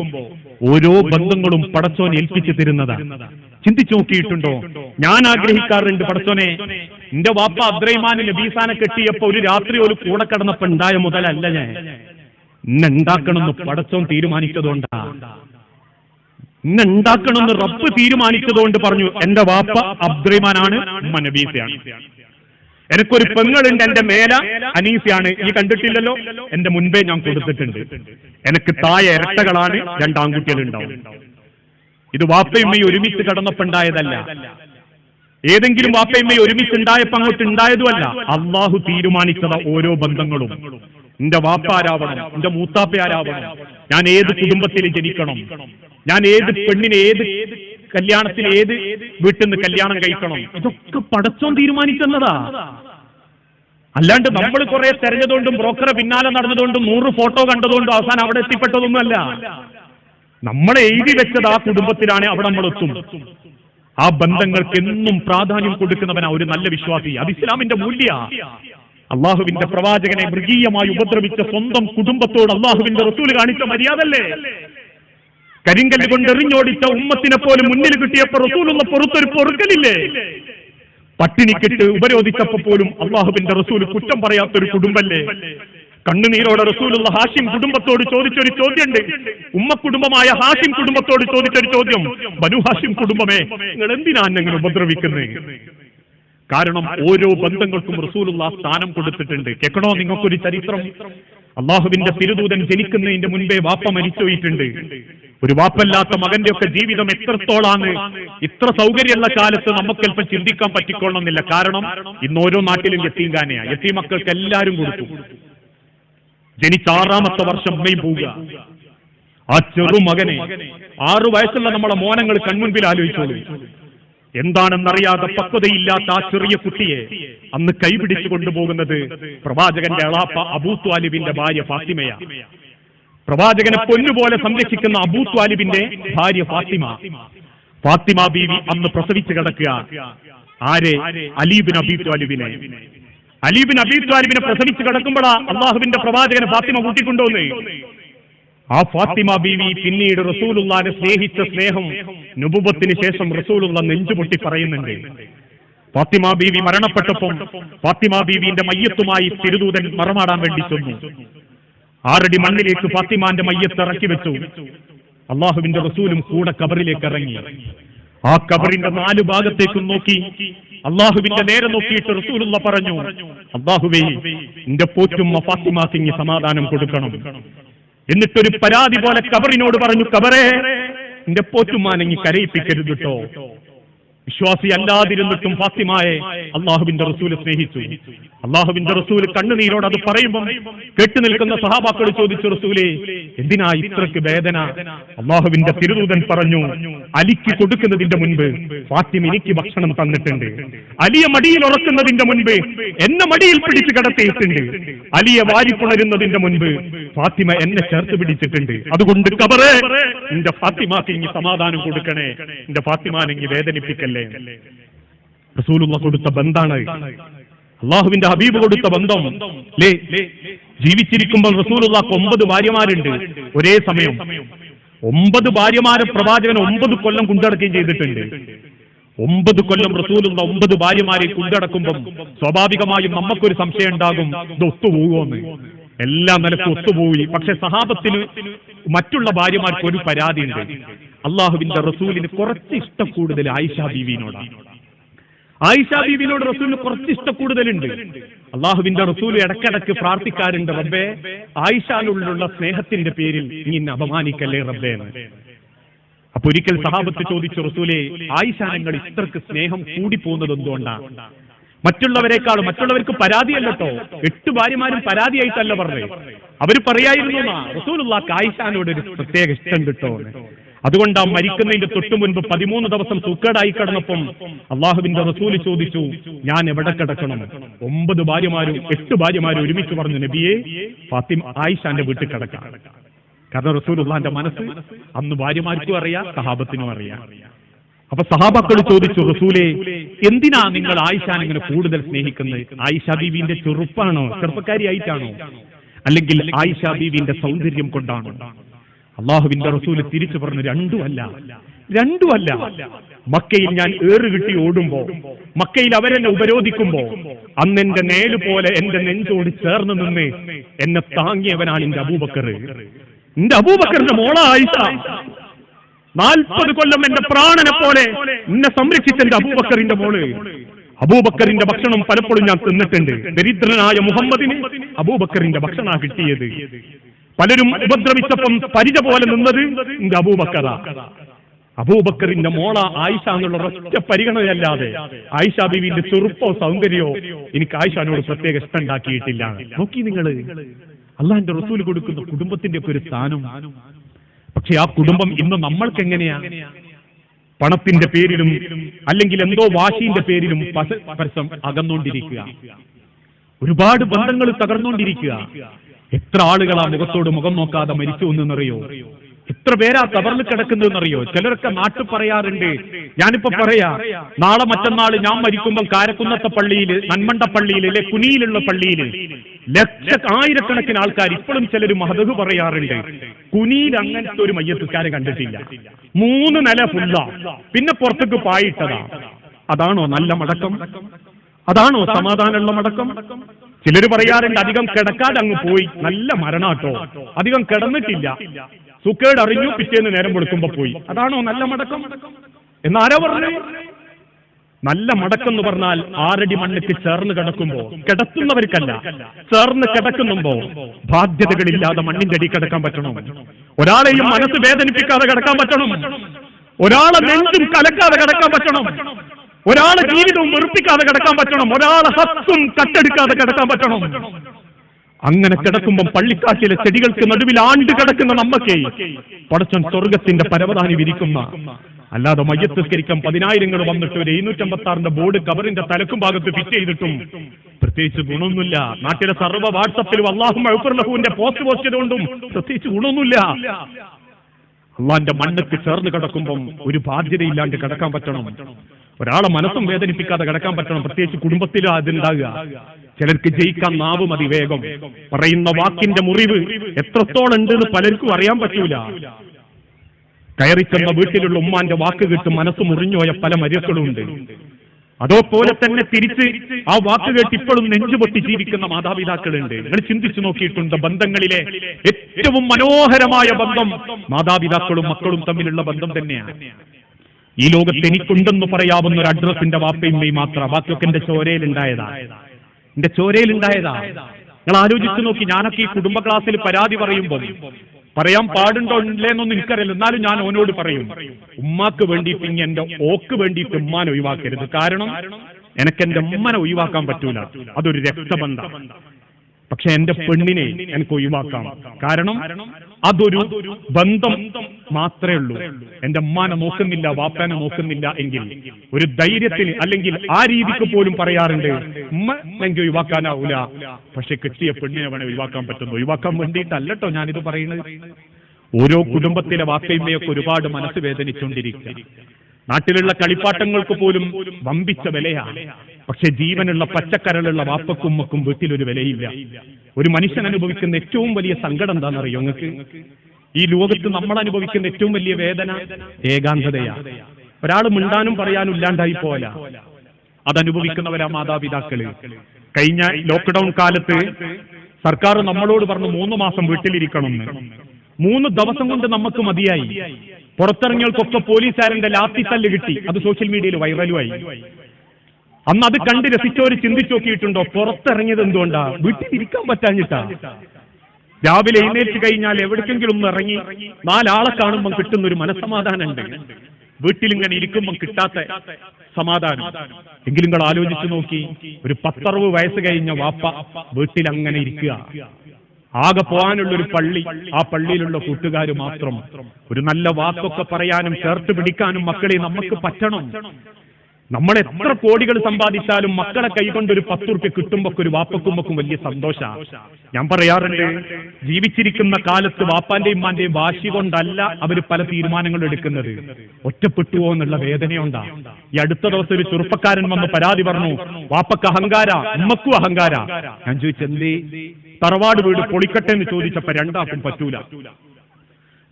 Speaker 1: ഓരോ ബന്ധങ്ങളും പടച്ചോൻ ഏൽപ്പിച്ചു തരുന്നതാണ് ചിന്തിച്ചു നോക്കിയിട്ടുണ്ടോ ഞാൻ ആഗ്രഹിക്കാറുണ്ട് പടച്ചോനെ എന്റെ വാപ്പ അബ്രഹിമാന് നബീസാനെ കെട്ടിയപ്പോ ഒരു രാത്രി ഒരു കൂടെ കടന്നപ്പോ ഉണ്ടായ മുതലല്ല ഞാൻ. ഇന്നെ ഉണ്ടാക്കണമെന്ന് പടച്ചോൻ തീരുമാനിച്ചതുകൊണ്ടാ. ഇന്നെ ഉണ്ടാക്കണമെന്ന് റബ്ബ് തീരുമാനിച്ചതുകൊണ്ട് പറഞ്ഞു എന്റെ വാപ്പ അബ്ദുറഹിമാനാണ് മനബീസയാണ് നബീസയാണ്. എനിക്കൊരു പെങ്ങളുണ്ട് എന്റെ മേല അനീസയാണ്. ഈ കണ്ടിട്ടില്ലല്ലോ? എന്റെ മുൻപേ ഞാൻ കൊടുത്തിട്ടുണ്ട്. എനിക്ക് താഴെ ഇരട്ടകളാണ് രണ്ടാൺകുട്ടികളുണ്ടാവും ഇത് വാപ്പയമ്മയെ ഒരുമിച്ച് കടന്നപ്പുണ്ടായതല്ല. ഏതെങ്കിലും വാപ്പയമ്മയെ ഒരുമിച്ച് ഉണ്ടായപ്പോ അങ്ങോട്ട് ഉണ്ടായതുമല്ല അള്ളാഹു തീരുമാനിച്ചത ഓരോ ബന്ധങ്ങളും. എന്റെ വാപ്പാരാവണം എന്റെ മൂത്താപ്പ ആരാവണം ഞാൻ ഏത് കുടുംബത്തിൽ ജനിക്കണം? ഞാൻ ഏത് പെണ്ണിനെ ഏത് കല്യാണത്തിൽ ഏത് വീട്ടിൽ നിന്ന് കല്യാണം കഴിക്കണം? ഇതൊക്കെ പടച്ചോൻ തീരുമാനിച്ചെന്നതാ. അല്ലാണ്ട് നമ്മൾ കുറെ തെരഞ്ഞതുകൊണ്ടും ബ്രോക്കറെ പിന്നാലെ നടന്നതുകൊണ്ടും നൂറ് ഫോട്ടോ കണ്ടതുകൊണ്ടും അവസാനം അവിടെ എത്തിപ്പെട്ടതൊന്നുമല്ല. നമ്മൾ എഴുതി വെച്ചത് ആ കുടുംബത്തിലാണ് അവിടെ നമ്മൾ എത്തും. ആ ബന്ധങ്ങൾക്ക് എന്നും പ്രാധാന്യം കൊടുക്കുന്നവനാ ഒരു നല്ല വിശ്വാസി. അത് ഇസ്ലാമിന്റെ മൂല്യ. അള്ളാഹുവിന്റെ പ്രവാചകനെ മൃഗീയമായി ഉപദ്രവിച്ച സ്വന്തം കുടുംബത്തോട് അള്ളാഹുവിന്റെ റസൂൽ കാണിച്ച മര്യാദല്ലേ? കരിങ്കല്ല് കൊണ്ട് എറിഞ്ഞോടിച്ച ഉമ്മത്തിനെ പോലും മുന്നിൽ കിട്ടിയപ്പോ റസൂലുള്ള പുറത്തൊരു പൊറുക്കലില്ലേ? പട്ടിണിക്കിട്ട് ഉപരോധിച്ചപ്പോ പോലും അള്ളാഹുവിന്റെ റസൂൽ കുറ്റം പറയാത്തൊരു കുടുംബല്ലേ? കണ്ണുനീരോടെ റസൂലുള്ള ഹാഷിം കുടുംബത്തോട് ചോദിച്ചൊരു ചോദ്യമുണ്ട് ഉമ്മ കുടുംബമായ ഹാഷിം കുടുംബത്തോട് ചോദിച്ചൊരു ചോദ്യം. ബനു ഹാഷിം കുടുംബമേ നിങ്ങൾ എന്തിനാ എന്നെ ഉപദ്രവിക്കുന്നത് കാരണം ഓരോ ബന്ധങ്ങൾക്കും റസൂലുള്ള സ്ഥാനം കൊടുത്തിട്ടുണ്ട്. കേൾക്കണോ നിങ്ങൾക്കൊരു ചരിത്രം? അള്ളാഹുവിന്റെ തിരുദൂതൻ ജനിക്കുന്നതിന്റെ മുൻപേ വാപ്പ മരിച്ചുപോയിട്ടുണ്ട് ഒരു വാപ്പല്ലാത്ത മകന്റെ ഒക്കെ ജീവിതം എത്രത്തോളാണ്? ഇത്ര സൗകര്യമുള്ള കാലത്ത് നമുക്ക് ചിലപ്പോൾ ചിന്തിക്കാൻ പറ്റിക്കൊള്ളണമെന്നില്ല കാരണം ഇന്ന് ഓരോ നാട്ടിലും എത്തിയും കാനയാ എത്തി മക്കൾക്ക് എല്ലാവരും കൊടുത്തു. ജനിച്ച ആറാമത്തെ വർഷം ഉമ്മയും പോവുക. ആ ചെറുമകനെ ആറു വയസ്സുള്ള നമ്മളെ മോനങ്ങൾ കൺമുൻപിൽ ആലോചിച്ചോളൂ. എന്താണെന്നറിയാതെ പക്വതയില്ലാത്ത ആ ചെറിയ കുട്ടിയെ അന്ന് കൈപിടിച്ചു കൊണ്ടുപോകുന്നത് പ്രവാചകന്റെ അളാപ്പ അബൂത്വാലിബിന്റെ ഭാര്യ ഫാത്തിമയാ. പ്രവാചകനെ പൊന്നുപോലെ സംരക്ഷിക്കുന്ന അബൂത്വാലിബിന്റെ ഭാര്യ ഫാത്തിമ. ഫാത്തിമ ബീവി അന്ന് പ്രസവിച്ചു കിടക്കുക. ആരെ? അലീബിൻ അബീ ത്വാലിബിനെ. അലീബിൻ അബീബ് താലിബിനെ പ്രസവിച്ചു കിടക്കുമ്പോഴാ അള്ളാഹുവിന്റെ പ്രവാചകനെ ഫാത്തിമ കൂട്ടിക്കൊണ്ടുവന്ന്. ആ ഫാത്തിമ ബീവി പിന്നീട് റസൂലുള്ളാനെ സ്നേഹിച്ച സ്നേഹം നുബുബത്തിന് ശേഷം റസൂലുള്ള നെഞ്ചുപൊട്ടി പറയുന്നുണ്ട്. ഫാത്തിമ ബീവി മരണപ്പെട്ടപ്പം ഫാത്തിമ ബീവിന്റെ മയ്യത്തുമായി തിരുദൂതൻ മറമാടാൻ വേണ്ടി ചെന്നു. ആറടി മണ്ണിലേക്ക് ഫാത്തിമാന്റെ മയ്യത്ത് ഇറക്കി വെച്ചു. അള്ളാഹുവിന്റെ റസൂലും കൂടെ കബറിലേക്ക് ഇറങ്ങി. ആ കബറിന്റെ നാലു ഭാഗത്തേക്കും നോക്കി അള്ളാഹുവിന്റെ നേരെ നോക്കിയിട്ട് റസൂലുള്ള പറഞ്ഞു അള്ളാഹുവേ എന്റെ പോറ്റുമ്മ സിംഗ് സമാധാനം കൊടുക്കണം. എന്നിട്ടൊരു പരാതി പോലെ കബറിനോട് പറഞ്ഞു കബറേ എന്റെ പോറ്റുമാനെങ്ങി കരയിപ്പിക്കരുത് കേട്ടോ വിശ്വാസി അല്ലാതിരുന്നിട്ടും ഫാത്തിമായെ അള്ളാഹുവിന്റെ റസൂൽ സ്നേഹിച്ചു. അള്ളാഹുവിന്റെ റസൂൽ കണ്ണുനീരോട് അത് പറയുമ്പോൾ കേട്ടു നിൽക്കുന്ന സഹാബാക്കൾ ചോദിച്ചു റസൂലെ എന്തിനാ ഇത്രക്ക് വേദന? അള്ളാഹുവിന്റെ തിരുദൂതൻ പറഞ്ഞു അലിക്ക് കൊടുക്കുന്നതിന്റെ മുൻപ് ഫാത്തിമ എനിക്ക് ഭക്ഷണം തന്നിട്ടുണ്ട്. അലിയെ മടിയിൽ ഉറക്കുന്നതിന്റെ മുൻപ് എന്നെ മടിയിൽ പിടിച്ച് കിടത്തിയിട്ടുണ്ട്. അലിയെ വാരിപ്പുണരുന്നതിന്റെ മുൻപ് ഫാത്തിമ എന്നെ ചേർത്ത് പിടിച്ചിട്ടുണ്ട്. അതുകൊണ്ട് കബറേ എന്റെ ഫാത്തിമാക്ക് ഇനി സമാധാനം കൊടുക്കണേ. എന്റെ ഫാത്തിമാനെങ്ങി വേദനിപ്പിക്കല്ലേ റസൂലുള്ള കൊടുത്ത ബന്ധാണ്. അള്ളാഹുവിന്റെ ഹബീബ് കൊടുത്ത ബന്ധം. ജീവിച്ചിരിക്കുമ്പോൾ റസൂലുള്ളാക്ക് ഒമ്പത് ഭാര്യമാരുണ്ട്. ഒരേ സമയം. ഒമ്പത് ഭാര്യമാരെ പ്രവാചകൻ ഒമ്പത് കൊല്ലം കൊണ്ടടക്കുകയും ചെയ്തിട്ടുണ്ട്. ഒമ്പത് കൊല്ലം റസൂലുള്ള ഒമ്പത് ഭാര്യമാരെ കൊണ്ടടക്കുമ്പം സ്വാഭാവികമായും നമുക്കൊരു സംശയം ഉണ്ടാകും. ഇത് ഒത്തുപോകുമെന്ന് എല്ലാം നിലയ്ക്ക് ഒത്തുപോയി. പക്ഷെ സഹാബത്തിന് മറ്റുള്ള ഭാര്യമാർക്ക് ഒരു പരാതിയുണ്ട്. അള്ളാഹുവിന്റെ റസൂലിന് കുറച്ച് ഇഷ്ടം കൂടുതൽ ആയിഷാ ബീവിനോടാണ് ആയിഷാ ബീവിനോട് റസൂലിന് കുറച്ച് ഇഷ്ടക്കൂടുതലുണ്ട് അള്ളാഹുവിന്റെ റസൂൽ ഇടക്കിടക്ക് പ്രാർത്ഥിക്കാറുണ്ട് റബ്ബേ ആയിഷാനുള്ള സ്നേഹത്തിന്റെ പേരിൽ നീ അപമാനിക്കല്ലേ റബ്ബേ എന്ന്. അപ്പൊ ഒരിക്കൽ സഹാബത്ത് ചോദിച്ചു റസൂലെ ആയിഷ നിങ്ങൾ ഇത്രക്ക് സ്നേഹം കൂടി പോകുന്നത് എന്തുകൊണ്ടാണ് മറ്റുള്ളവരെക്കാൾ മറ്റുള്ളവർക്ക് പരാതിയല്ലട്ടോ എട്ട് ഭാര്യമാരും പരാതിയായിട്ടല്ല പറഞ്ഞത്. അവർ പറയായിരുന്നു റസൂലുള്ള ആയിഷാനോട് ഒരു പ്രത്യേക ഇഷ്ടം കിട്ടോ. അതുകൊണ്ട് ആ മരിക്കുന്നതിന്റെ തൊട്ടു മുൻപ് പതിമൂന്ന് ദിവസം സുക്കേടായി കിടന്നപ്പം അള്ളാഹുവിന്റെ റസൂൽ ചോദിച്ചു ഞാൻ എവിടെ കിടക്കണം? ഒമ്പത് ഭാര്യമാരും എട്ട് ഭാര്യമാരും ഒരുമിച്ച് പറഞ്ഞു നബിയെ ഫാത്തിമ ആയിഷാന്റെ വീട്ടിൽ കിടക്കാം. കാരണം റസൂലുള്ളാന്റെ മനസ്സ് അന്ന് ഭാര്യമാർക്കും അറിയാം സഹാബത്തിനും അറിയാം. അപ്പൊ സഹാബാക്കൾ ചോദിച്ചു റസൂലെ എന്തിനാ നിങ്ങൾ ആയിഷാൻ ഇങ്ങനെ കൂടുതൽ സ്നേഹിക്കുന്നത്? ആയിഷ ബീവിന്റെ ചെറുപ്പാണോ? ചെറുപ്പക്കാരി ആയിട്ടാണോ അല്ലെങ്കിൽ ആയിഷ ബീവിന്റെ സൗന്ദര്യം കൊണ്ടാണോ? അള്ളാഹുവിന്റെ റസൂൽ തിരിച്ചു പറഞ്ഞു രണ്ടുമല്ല രണ്ടുമല്ല. മക്കയിൽ ഞാൻ ഏറ് കിട്ടി ഓടുമ്പോ മക്കയിൽ അവരെന്നെ ഉപരോധിക്കുമ്പോ അന്ന് എന്റെ നേൽ പോലെ എന്റെ നെഞ്ചോട് ചേർന്ന് നിന്ന് എന്നെ താങ്ങിയവനാണ് എന്റെ അബൂബക്കർ. എന്റെ അബൂബക്കറിന്റെ മോള ആയിഷ. നാൽപ്പത് കൊല്ലം എന്റെ പ്രാണനെ പോലെ എന്നെ സംരക്ഷിച്ച എന്റെ അബൂബക്കറിന്റെ മോൾ. അബൂബക്കറിന്റെ ഭക്ഷണം പലപ്പോഴും ഞാൻ തിന്നിട്ടുണ്ട്. ദരിദ്രനായ മുഹമ്മദിന് അബൂബക്കറിന്റെ ഭക്ഷണ കിട്ടിയത്. പലരും ഉപദ്രവിച്ചപ്പം പരിച പോലെ നിന്നത് എന്റെ അബൂബക്കറ. അബൂബക്കറിന്റെ മോള ആയിഷ എന്നുള്ള ഒറ്റ പരിഗണനയല്ലാതെ ആയിഷ ബീവിന്റെ ചെറുപ്പോ സൗന്ദര്യമോ എനിക്ക് ആയിഷാനോട് പ്രത്യേക ഇഷ്ടം ഉണ്ടാക്കിയിട്ടില്ല നോക്കി നിങ്ങൾ അള്ളാന്റെ റസൂൽ കൊടുക്കുന്ന കുടുംബത്തിന്റെ ഒക്കെ ഒരു സ്ഥാനം. പക്ഷെ ആ കുടുംബം ഇന്ന് നമ്മൾക്ക് എങ്ങനെയാ പണത്തിന്റെ പേരിലും അല്ലെങ്കിൽ എന്തോ വാശിന്റെ പേരിലും പരസ്യം അകന്നുകൊണ്ടിരിക്കുക. ഒരുപാട് ബന്ധങ്ങൾ തകർന്നുകൊണ്ടിരിക്കുക. എത്ര ആളുകളാ മുഖത്തോട് മുഖം നോക്കാതെ മരിച്ചു എന്നറിയോ എത്ര പേരാ കബറിൽ കിടക്കുന്നതെന്നറിയോ? ചിലരൊക്കെ നാട്ടു പറയാറുണ്ട്. ഞാനിപ്പോ പറയാ നാളെ മറ്റന്നാൾ ഞാൻ മരിക്കുമ്പോൾ കാരക്കുന്നത്തെ പള്ളിയിൽ നന്മണ്ട പള്ളിയിൽ അല്ലെ കുനിയിലുള്ള പള്ളിയിൽ ലക്ഷ ആയിരക്കണക്കിന് ആൾക്കാർ ഇപ്പോഴും ചിലർ മഹദഹ് പറയാറുണ്ട്. കുനിയിൽ അങ്ങനത്തെ ഒരു മയ്യത്തുകാരെ കണ്ടിട്ടില്ല. മൂന്ന് നില ഫുല്ല പിന്നെ പുറത്തേക്ക് പായിട്ടതാ. അതാണോ നല്ല മടക്കം? അതാണോ സമാധാനമുള്ള മടക്കം? ചിലര് പറയാറുണ്ട് അധികം കിടക്കാതെ അങ്ങ് പോയി. നല്ല മരണാട്ടോ. അധികം കിടന്നിട്ടില്ല. സുക്കേട് അറിഞ്ഞു പിറ്റേന്ന് നേരം കൊടുക്കുമ്പോ പോയി. അതാണോ നല്ല മടക്കം? എന്നാരാ പറഞ്ഞു? നല്ല മടക്കം എന്ന് പറഞ്ഞാൽ ആരടി മണ്ണിക്ക് ചേർന്ന് കിടക്കുമ്പോ കിടത്തുന്നവർക്കല്ല ചേർന്ന് കിടക്കുന്നുമ്പോ ബാധ്യതകളില്ലാതെ മണ്ണിന്റെ അടി കിടക്കാൻ പറ്റണം. ഒരാളെയും മനസ്സ് വേദനിപ്പിക്കാതെ കിടക്കാൻ പറ്റണം. ഒരാളെ നെഞ്ചും കലക്കാതെ കിടക്കാൻ പറ്റണം. ഒരാളെ ജീവിതവും വെറുപ്പിക്കാതെ കിടക്കാൻ പറ്റണം. ഒരാളെ ഹത്തും കട്ടെടുക്കാതെ കിടക്കാൻ പറ്റണം. അങ്ങനെ കിടക്കുമ്പം പള്ളിക്കാട്ടിലെ ചെടികൾക്ക് നടുവിൽ ആണ്ട് കിടക്കുന്ന നമ്മക്കെ പടച്ചൻ സ്വർഗത്തിന്റെ പരവതാനി വിരിക്കുന്ന. അല്ലാതെ മയ്യത്തിസ്കരിക്കാൻ പതിനായിരങ്ങൾ വന്നിട്ട് ഒരു എഴുന്നൂറ്റമ്പത്തി ആറിന്റെ ബോർഡ് കവറിന്റെ തലക്കും ഭാഗത്ത് ഫിറ്റ് ചെയ്തിട്ടും പ്രത്യേകിച്ച് ഗുണമൊന്നുമില്ല. നാട്ടിലെ സർവ വാട്സപ്പിലും അള്ളാഹു അഴുപ്പുറലഹുവിന്റെ പോസ്റ്റ് പോസ്റ്റ് ചെയ്തുകൊണ്ടും പ്രത്യേകിച്ച് ഗുണമൊന്നുമില്ല. അള്ളാന്റെ മണ്ണക്ക് ചേർന്ന് കിടക്കുമ്പം ഒരു ബാധ്യതയില്ലാണ്ട് കിടക്കാൻ പറ്റണം. ഒരാളെ മനസ്സും വേദനിപ്പിക്കാതെ കിടക്കാൻ പറ്റണം. പ്രത്യേകിച്ച് കുടുംബത്തിലും അതുണ്ടാകുക ചിലർക്ക് ജയിക്കാൻ നാവ് മതി വേഗം പറയുന്ന വാക്കിന്റെ മുറിവ് എത്രത്തോളം ഉണ്ടെന്ന് പലർക്കും അറിയാൻ പറ്റൂല. കയറിച്ചെന്ന വീട്ടിലുള്ള ഉമ്മാന്റെ വാക്ക് കേട്ട് മനസ്സ് മുറിഞ്ഞുപോയ പല മര്യക്കളും ഉണ്ട്. അതോപോലെ തന്നെ തിരിച്ച് ആ വാക്ക് കേട്ട് ഇപ്പോഴും നെഞ്ചുപൊട്ടി ജീവിക്കുന്ന മാതാപിതാക്കളുണ്ട്. നിങ്ങൾ ചിന്തിച്ചു നോക്കിയിട്ടുണ്ട് ബന്ധങ്ങളിലെ ഏറ്റവും മനോഹരമായ ബന്ധം മാതാപിതാക്കളും മക്കളും തമ്മിലുള്ള ബന്ധം തന്നെയാണ് ഈ ലോകത്ത് എനിക്കുണ്ടെന്ന് പറയാവുന്ന ഒരു അഡ്രസ്സിന്റെ വാപ്പയുമ്മയും മാത്രം. ബാക്കിയൊക്കെ എന്റെ ചോരയിലുണ്ടായതാ എന്റെ ചോരയിലുണ്ടായതാ നിങ്ങൾ ആലോചിച്ചു നോക്കി ഞാനൊക്കെ ഈ കുടുംബ ക്ലാസ്സിൽ പരാതി പറയുമ്പോൾ പറയാൻ പാടുണ്ടോ ഇല്ലേന്നൊന്നും എനിക്കറിയില്ല. എന്നാലും ഞാൻ ഓനോട് പറയും ഉമ്മാക്ക് വേണ്ടിയിട്ട് ഇനി എന്റെ ഓക്ക് വേണ്ടിയിട്ട് ഉമ്മാനെ ഒഴിവാക്കരുത്. കാരണം എനിക്ക് എന്റെ ഉമ്മനെ ഒഴിവാക്കാൻ പറ്റൂല. അതൊരു രക്തബന്ധം. പക്ഷെ എന്റെ പെണ്ണിനെ എനിക്ക് ഒഴിവാക്കാം. കാരണം അതൊരു ബന്ധം മാത്രമേ ഉള്ളൂ. എന്റെ അമ്മാനെ നോക്കുന്നില്ല വാപ്പാനെ നോക്കുന്നില്ല എങ്കിൽ ഒരു ധൈര്യത്തിന് അല്ലെങ്കിൽ ആ രീതിക്ക് പോലും പറയാറുണ്ട് ഉമ്മ എനിക്ക് ഒഴിവാക്കാനാവൂല. പക്ഷെ കിട്ടിയ പെണ്ണിനെ വേണേ ഒഴിവാക്കാൻ പറ്റുന്നു. ഒഴിവാക്കാൻ വേണ്ടിയിട്ടല്ലട്ടോ ഞാനിത് പറയുന്നത്. ഓരോ കുടുംബത്തിലെ വാപ്പയുമ്മയൊക്കെ ഒരുപാട് മനസ്സ് വേദനിച്ചുകൊണ്ടിരിക്കുക. നാട്ടിലുള്ള കളിപ്പാട്ടങ്ങൾക്ക് പോലും വമ്പിച്ച വിലയാണ്. പക്ഷെ ജീവനുള്ള പച്ചക്കരളുള്ള വാപ്പക്കും ഉമ്മക്കും വീട്ടിലൊരു വിലയില്ല. ഒരു മനുഷ്യൻ അനുഭവിക്കുന്ന ഏറ്റവും വലിയ സങ്കടം എന്താണെന്നറിയോ നിങ്ങൾക്ക്? ഈ ലോകത്ത് നമ്മൾ അനുഭവിക്കുന്ന ഏറ്റവും വലിയ വേദന ഏകാന്തതയാണ് ഒരാൾ മിണ്ടാനും പറയാനും ഇല്ലാണ്ടായി പോല അതനുഭവിക്കുന്നവരാ മാതാപിതാക്കൾ. കഴിഞ്ഞ ലോക്ക്ഡൌൺ കാലത്ത് സർക്കാർ നമ്മളോട് പറഞ്ഞു മൂന്ന് മാസം വീട്ടിലിരിക്കണം മൂന്ന് ദിവസം കൊണ്ട് നമുക്ക് മതിയായി. പുറത്തിറങ്ങിയവർക്കൊക്കെ പോലീസുകാരന്റെ ലാത്തി തല്ല് കിട്ടി. അത് സോഷ്യൽ മീഡിയയിൽ വൈറലുമായി. അന്ന് അത് കണ്ട് രസിച്ചവര് ചിന്തിച്ചു നോക്കിയിട്ടുണ്ടോ? പുറത്തിറങ്ങിയത് എന്തുകൊണ്ടാ? വീട്ടിലിരിക്കാൻ പറ്റാഞ്ഞിട്ടാ? രാവിലെ എഴുന്നേറ്റ് കഴിഞ്ഞാൽ എവിടേക്കെങ്കിലും ഒന്ന് ഇറങ്ങി നാലാളെ കാണുമ്പോൾ കിട്ടുന്ന ഒരു മനസ്സമാധാനമുണ്ട്. വീട്ടിലിങ്ങനെ ഇരിക്കുമ്പോൾ കിട്ടാത്ത സമാധാനം. എങ്കിലും നിങ്ങൾ ആലോചിച്ചു നോക്കി ഒരു പത്തറുപത് വയസ്സ് കഴിഞ്ഞ വാപ്പ വീട്ടിൽ അങ്ങനെ ഇരിക്കുക. ആകെ പോകാനുള്ള ഒരു പള്ളി. ആ പള്ളിയിലുള്ള കൂട്ടുകാർ മാത്രം. ഒരു നല്ല വാക്കൊക്കെ പറയാനും ചേർത്ത് പിടിക്കാനും മക്കളെ നമുക്ക് പറ്റണം. നമ്മൾ എത്ര കോടികൾ സമ്പാദിച്ചാലും മക്കളെ കൈകൊണ്ട് ഒരു പത്ത് റുപ്യ കിട്ടുമ്പോ ഒരു വാപ്പക്കുമ്പക്കും വലിയ സന്തോഷ. ഞാൻ പറയാറുണ്ട് ജീവിച്ചിരിക്കുന്ന കാലത്ത് വാപ്പാന്റെയും ഉമ്മാന്റെയും വാശി കൊണ്ടല്ല അവർ പല തീരുമാനങ്ങളും എടുക്കുന്നത്. ഒറ്റപ്പെട്ടുവോ എന്നുള്ള വേദനയുണ്ടാ. ഈ അടുത്ത ദിവസം ഒരു ചെറുപ്പക്കാരൻ വന്ന് പരാതി പറഞ്ഞു വാപ്പക്ക് അഹങ്കാര ഉമ്മക്കും അഹങ്കാര. ഞാൻ ചോദിച്ചെന്തേ തറവാട് വീട് പൊളിക്കട്ടെ എന്ന് ചോദിച്ചപ്പോ രണ്ടാക്കും പറ്റൂല.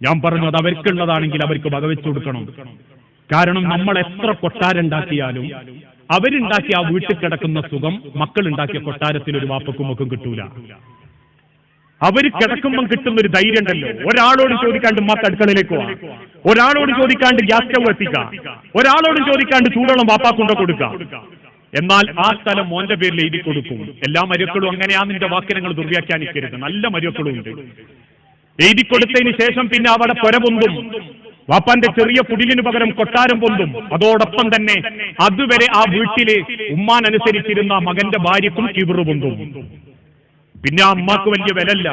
Speaker 1: ഞാൻ പറഞ്ഞു അത് അവർക്കുള്ളതാണെങ്കിൽ അവർക്ക് വകവെച്ചു കൊടുക്കണം. കാരണം നമ്മൾ എത്ര കൊട്ടാരുണ്ടാക്കിയാലും അവരുണ്ടാക്കിയ ആ വീട്ടിൽ കിടക്കുന്ന സുഖം മക്കൾ ഉണ്ടാക്കിയ കൊട്ടാരത്തിൽ ഒരു വാപ്പക്കും ഒക്കെ കിട്ടൂല. അവർ കിടക്കുമ്പം കിട്ടുന്ന ഒരു ധൈര്യം ഉണ്ടല്ലോ. ഒരാളോട് ചോദിക്കാണ്ട് ഉമ്മാക്ക് അടുക്കളയിലേക്ക് പോവാം. ഒരാളോട് ചോദിക്കാണ്ട് ഗ്യാസ് സ്റ്റവ് എത്തിക്കാം. ഒരാളോട് ചോദിക്കാണ്ട് ചൂടോളം വാപ്പാക്കൊണ്ട് കൊടുക്കാം. എന്നാൽ ആ സ്ഥലം മോന്റെ പേരിൽ എഴുതി കൊടുക്കും. എല്ലാ മരുക്കളും അങ്ങനെയാ നിന്റെ വാക്കിനങ്ങൾ ദുർവ്യാഖ്യാനിക്കരുത്. നല്ല മരുക്കളും ഉണ്ട്. എഴുതി കൊടുത്തതിന് ശേഷം പിന്നെ അവിടെ പുര പൊന്തും. വാപ്പാന്റെ ചെറിയ കുടിലിനു പകരം കൊട്ടാരം പൊന്തും. അതോടൊപ്പം തന്നെ അതുവരെ ആ വീട്ടിലെ ഉമ്മാൻ അനുസരിച്ചിരുന്ന മകന്റെ ഭാര്യക്കും കിബിറു പൊന്തും. പിന്നെ ആ അമ്മയ്ക്ക് വലിയ വിലല്ല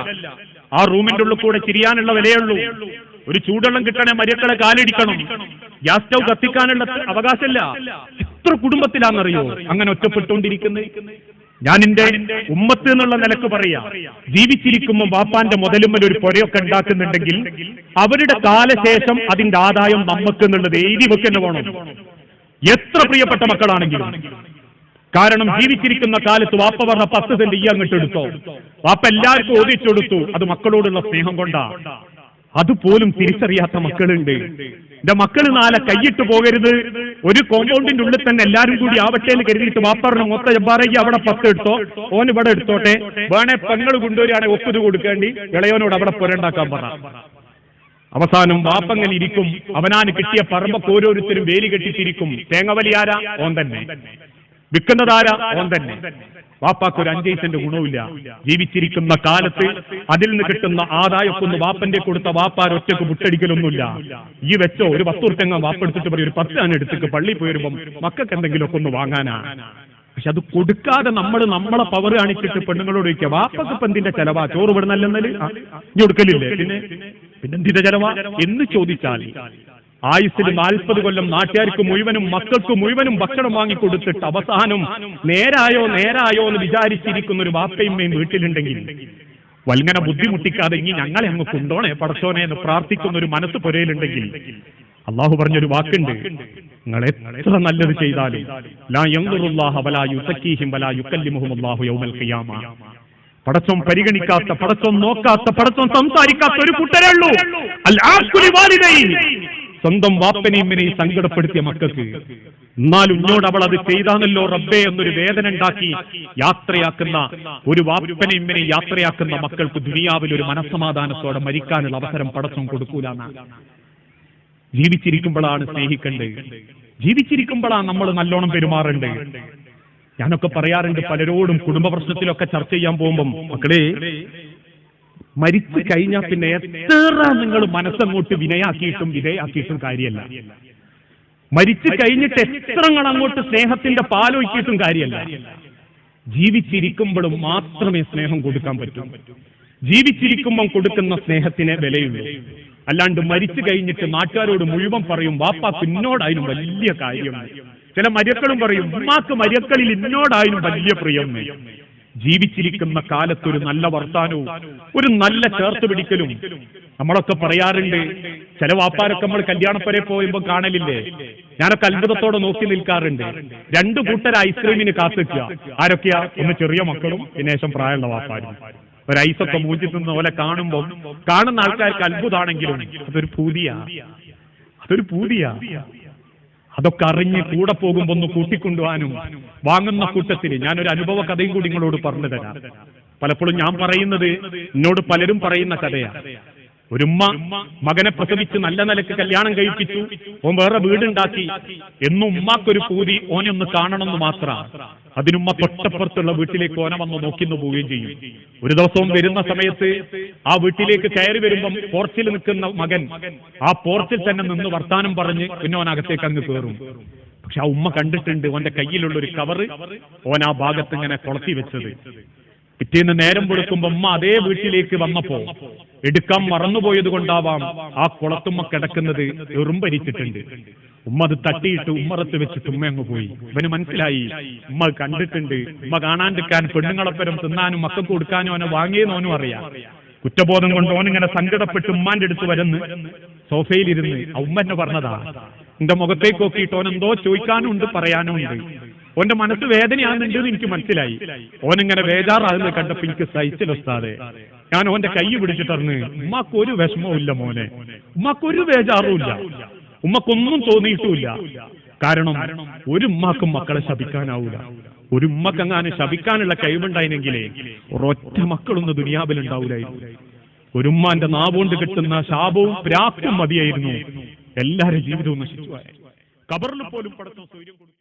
Speaker 1: ആ റൂമിന്റെ ഉള്ളിൽ കൂടെ ചിരിയാനുള്ള വിലയുള്ളൂ ഒരു ചൂടുവെള്ളം കിട്ടണേ മരിയക്കളെ കാലിടിക്കണം. Gas stove കത്തിക്കാനുള്ള അവകാശമല്ല. എത്ര കുടുംബത്തിലാണെന്നറിയോ? അങ്ങനെ ഒറ്റപ്പെട്ടുകൊണ്ടിരിക്കുന്നത് ഞാൻ എന്റെ ഉമ്മത്ത് എന്നുള്ള നിലയ്ക്ക് പറയാ. ജീവിച്ചിരിക്കുമ്പോൾ വാപ്പാന്റെ മുതലുമ്മൽ ഒരു പുരയൊക്കെ ഉണ്ടാക്കുന്നുണ്ടെങ്കിൽ അവരുടെ കാലശേഷം അതിന്റെ ആദായം നമുക്ക് എന്നുള്ളത് എഴുതി വേണം. എത്ര പ്രിയപ്പെട്ട മക്കളാണെങ്കിലും. കാരണം ജീവിച്ചിരിക്കുന്ന കാലത്ത് വാപ്പ പറഞ്ഞ പത്ത് സെന്റ് ഈ അങ്ങോട്ട് എടുത്തോ. വാപ്പ എല്ലാവർക്കും ഓദിച്ചെടുത്തു അത് മക്കളോടുള്ള സ്നേഹം കൊണ്ടാ. അതുപോലും തിരിച്ചറിയാത്ത മക്കളുണ്ട്. എന്റെ മക്കൾ നാളെ കൈയിട്ട് പോകരുത്. ഒരു കോമ്പൗണ്ടിന്റെ ഉള്ളിൽ തന്നെ എല്ലാരും കൂടി ആവട്ടെ എന്ന് കരുതിയിട്ട് വാപ്പറിന് മൊത്ത ജബ്ബാറേക്ക് അവിടെ പത്ത് എടുത്തോ ഓൻ ഇവിടെ എടുത്തോട്ടെ. വേണേ പെങ്ങൾ കൊണ്ടുവരികയാണെ ഒപ്പിത് കൊടുക്കേണ്ടി. ഇളയോനോട് അവിടെ പുരണ്ടാക്കാൻ പറ. അവസാനം വാപ്പങ്ങനെ ഇരിക്കും. അവനാന് കിട്ടിയ പറമ്പൊക്കെ ഓരോരുത്തരും വേലി കെട്ടിത്തിരിക്കും. തേങ്ങവലിയാരാ ഓൻ തന്നെ. വിൽക്കുന്നതാരാ ഓൻ തന്നെ. വാപ്പാക്ക് ഒരു അഞ്ചൈസന്റെ ഗുണവുമില്ല. ജീവിച്ചിരിക്കുന്ന കാലത്ത് അതിൽ നിന്ന് കിട്ടുന്ന ആദായമൊക്കൊന്ന് വാപ്പന്റെ കൊടുത്ത വാപ്പാർ ഒറ്റയ്ക്ക് മുട്ടടിക്കലൊന്നുമില്ല. ഈ വെച്ചോ ഒരു പത്ത് വാപ്പെടുത്തിട്ട് പറയും ഒരു പത്ത് ആണ് എടുത്തേക്ക് പള്ളി പോയിരുമ്പം മക്കൾക്ക് എന്തെങ്കിലുമൊക്കെ ഒന്ന് വാങ്ങാനാ. പക്ഷെ അത് കൊടുക്കാതെ നമ്മൾ നമ്മളെ പവർ കാണിച്ചിട്ട് പെണ്ണുങ്ങളോട് ചോദിക്കുക വാപ്പക്ക് ഇപ്പൊ ചെലവാ? ചോറ് വിടുന്നല്ലെന്നല്ലേ ഇനി കൊടുക്കലില്ലേ? പിന്നെ? പിന്നെന്തിന്റെ ചെലവാ? എന്ന് ചോദിച്ചാൽ ആയുസ്സിൽ നാൽപ്പത് കൊല്ലം നാട്ടുകാർക്ക് മുഴുവനും മക്കൾക്ക് മുഴുവനും ഭക്ഷണം വാങ്ങിക്കൊടുത്തിട്ട് അവസാനം നേരായോ നേരായോ എന്ന് വിചാരിച്ചിരിക്കുന്ന ഒരു വാപ്പയമ്മയും വീട്ടിലുണ്ടെങ്കിൽ വൽങ്ങനെ ബുദ്ധിമുട്ടിക്കാതെ ഇനി ഞങ്ങളെ അങ്ങ് കൊണ്ടോണേ പടച്ചോനെ എന്ന് പ്രാർത്ഥിക്കുന്ന ഒരു മനസ്സ് പുരയിലുണ്ടെങ്കിൽ അള്ളാഹു പറഞ്ഞൊരു വാക്കുണ്ട്. നിങ്ങൾ എത്ര നല്ലത് ചെയ്താലും പടച്ചോൻ പരിഗണിക്കാത്ത പടച്ചോൻ നോക്കാത്ത പടച്ചോൻ സംസാരിക്കാത്ത ഒരു കുട്ടരേ ഉള്ളൂ സ്വന്തം വാപ്പനെയും സങ്കടപ്പെടുത്തിയ മക്കൾക്ക് എന്നാലും ഇന്നോട് അവൾ അത് ചെയ്താണല്ലോ റബ്ബേ എന്നൊരു വേദന ഉണ്ടാക്കി യാത്രയാക്കുന്ന ഒരു ഇമ്മനെ യാത്രയാക്കുന്ന മക്കൾക്ക് ദുനിയാവിൽ ഒരു മനസ്സമാധാനത്തോടെ മരിക്കാനുള്ള അവസരം പടച്ചും കൊടുക്കൂലാണ് ജീവിച്ചിരിക്കുമ്പോഴാണ് സ്നേഹിക്കേണ്ടത്. ജീവിച്ചിരിക്കുമ്പോഴാണ് നമ്മൾ നല്ലോണം പെരുമാറേണ്ടത്. ഞാനൊക്കെ പറയാറുണ്ട് പലരോടും കുടുംബ പ്രശ്നത്തിലൊക്കെ ചർച്ച ചെയ്യാൻ പോകുമ്പം മക്കളെ മരിച്ചു കഴിഞ്ഞാൽ പിന്നെ എത്ര നിങ്ങൾ മനസ്സങ്ങോട്ട് വിനയാക്കിയിട്ടും വിധേയാക്കിയിട്ടും കാര്യമല്ല. മരിച്ചു കഴിഞ്ഞിട്ട് എത്രങ്ങൾ അങ്ങോട്ട് സ്നേഹത്തിന്റെ പാലൊഴിക്കിയിട്ടും കാര്യമല്ല. ജീവിച്ചിരിക്കുമ്പോഴും മാത്രമേ സ്നേഹം കൊടുക്കാൻ പറ്റൂ. ജീവിച്ചിരിക്കുമ്പം കൊടുക്കുന്ന സ്നേഹത്തിന് വിലയുള്ളൂ. അല്ലാണ്ട് മരിച്ചു കഴിഞ്ഞിട്ട് നാട്ടുകാരോട് മുഴുവൻ പറയും വാപ്പാക്ക് ഇന്നോടായാലും വലിയ കാര്യം ചില മര്യക്കളും പറയും ഉമ്മാക്ക് മര്യക്കളിൽ ഇന്നോടായാലും വലിയ പ്രിയം ജീവിച്ചിരിക്കുന്ന കാലത്ത് ഒരു നല്ല വർത്താനവും ഒരു നല്ല ചേർത്ത് പിടിക്കലും നമ്മളൊക്കെ പറയാറുണ്ട്. ചില വാപ്പാരൊക്കെ നമ്മൾ കല്യാണപ്പരെ പോയുമ്പോൾ കാണലില്ലേ? ഞാനൊക്കെ അത്ഭുതത്തോടെ നോക്കി നിൽക്കാറുണ്ട്. രണ്ടു കൂട്ടർ ഐസ്ക്രീമിന് കാത്തിക്കുക ആരൊക്കെയാ? ഒന്ന് ചെറിയ മക്കളും വിനേശം പ്രായമുള്ള വാപ്പാരും. ഒരു ഐസൊക്കെ മൂഞ്ചി തിന്ന പോലെ കാണുമ്പോൾ കാണുന്ന ആൾക്കാർക്ക് അത്ഭുതമാണെങ്കിലും അതൊരു പൂതിയാ. അതൊരു പൂതിയാ. അതൊക്കെ അറിഞ്ഞ് കൂടെ പോകുമ്പോ ഒന്ന് കൂട്ടിക്കൊണ്ടുപോകാനും വാങ്ങുന്ന കൂട്ടത്തിൽ ഞാനൊരു അനുഭവ കഥയും കൂടി നിങ്ങളോട് പറഞ്ഞു തരാം. പലപ്പോഴും ഞാൻ പറയുന്നത് എന്നോട് പലരും പറയുന്ന കഥയാണ് ഒരുമ്മ മകനെ പ്രസവിച്ച് നല്ല നിലയ്ക്ക് കല്യാണം കഴിപ്പിച്ചു. ഓൻ വേറെ വീടുണ്ടാക്കി. എന്നും ഉമ്മാക്കൊരു പൂതി ഓനെ ഒന്ന് കാണണമെന്ന് മാത്രം. അതിനുമ്മ തൊട്ടപ്പുറത്തുള്ള വീട്ടിലേക്ക് ഓന വന്ന് നോക്കിന്ന് പോവുകയും ചെയ്യും. ഒരു ദിവസവും വരുന്ന സമയത്ത് ആ വീട്ടിലേക്ക് കയറി വരുമ്പം പോർച്ചിൽ നിൽക്കുന്ന മകൻ ആ പോർച്ചിൽ തന്നെ നിന്ന് വർത്താനം പറഞ്ഞ് പിന്നെ ഓൻ അകത്തേക്ക് അങ്ങ് കയറും പക്ഷെ ആ ഉമ്മ കണ്ടിട്ടുണ്ട് ഓന്റെ കയ്യിലുള്ള ഒരു കവറ് ഓൻ ആ ഭാഗത്ത് ഇങ്ങനെ കൊളത്തി വെച്ചത്. പിറ്റേന്ന് നേരം വെളുക്കുമ്പോ അമ്മ അതേ വീട്ടിലേക്ക് വന്നപ്പോ എടുക്കാൻ മറന്നുപോയത് കൊണ്ടാവാം ആ കുളത്തുമ്മ കിടക്കുന്നത് എറുമ്പരിച്ചിട്ടുണ്ട്. ഉമ്മ അത് തട്ടിയിട്ട് ഉമ്മറത്ത് വെച്ചിട്ട് ഉമ്മ അങ്ങ് പോയി. ഇവന് മനസ്സിലായി. ഉമ്മ കണ്ടിട്ടുണ്ട്. ഉമ്മ കാണാണ്ടിരിക്കാൻ പെണ്ണുങ്ങളപ്പരം തിന്നാനും മക്കൾക്ക് കൊടുക്കാനും അവനെ വാങ്ങിയെന്നോനും അറിയാം. കുറ്റബോധം കൊണ്ട് ഓനിങ്ങനെ സങ്കടപ്പെട്ട് ഉമ്മാന്റെ അടുത്ത് വരുന്ന് സോഫയിലിരുന്ന് ആ ഉമ്മ എന്നെ പറഞ്ഞതാ. എന്റെ മുഖത്തേക്ക് നോക്കിയിട്ട് ഓൻ എന്തോ ചോദിക്കാനും ഉണ്ട് പറയാനും ഉണ്ട് ഓന്റെ മനസ്സ് വേദനയാകുന്നുണ്ട് എന്ന് എനിക്ക് മനസ്സിലായി. ഓനിങ്ങനെ ബേജാറാകുന്നത് കണ്ടപ്പോ എനിക്ക് സഹിച്ചിലൊസ്താതെ ഞാൻ ഓന്റെ കൈ പിടിച്ചിട്ടറിഞ്ഞ് ഉമ്മാക്ക് ഒരു വിഷമവും മോനെ. ഉമ്മാക്ക് ഒരു ബേജാറും ഇല്ല. ഉമ്മക്കൊന്നും തോന്നിയിട്ടുമില്ല. കാരണം ഒരു ഉമ്മാക്കും മക്കളെ ശപിക്കാനാവൂല. ഒരു ഉമ്മക്കങ്ങാനും ശപിക്കാനുള്ള കഴിവുണ്ടായിരുന്നെങ്കിലേ ഒരൊറ്റ മക്കളൊന്നും ദുനിയാവിൽ ഉണ്ടാവൂലായിരുന്നു. ഒരു ഉമ്മാന്റെ നാവുകൊണ്ട് കിട്ടുന്ന ശാപവും പ്രാപ്തും മതിയായിരുന്നു. എല്ലാരും ജീവിതവും നശിച്ചു കബറിൽ പോലും പടത്തം സൗകര്യം കൊടുത്തു.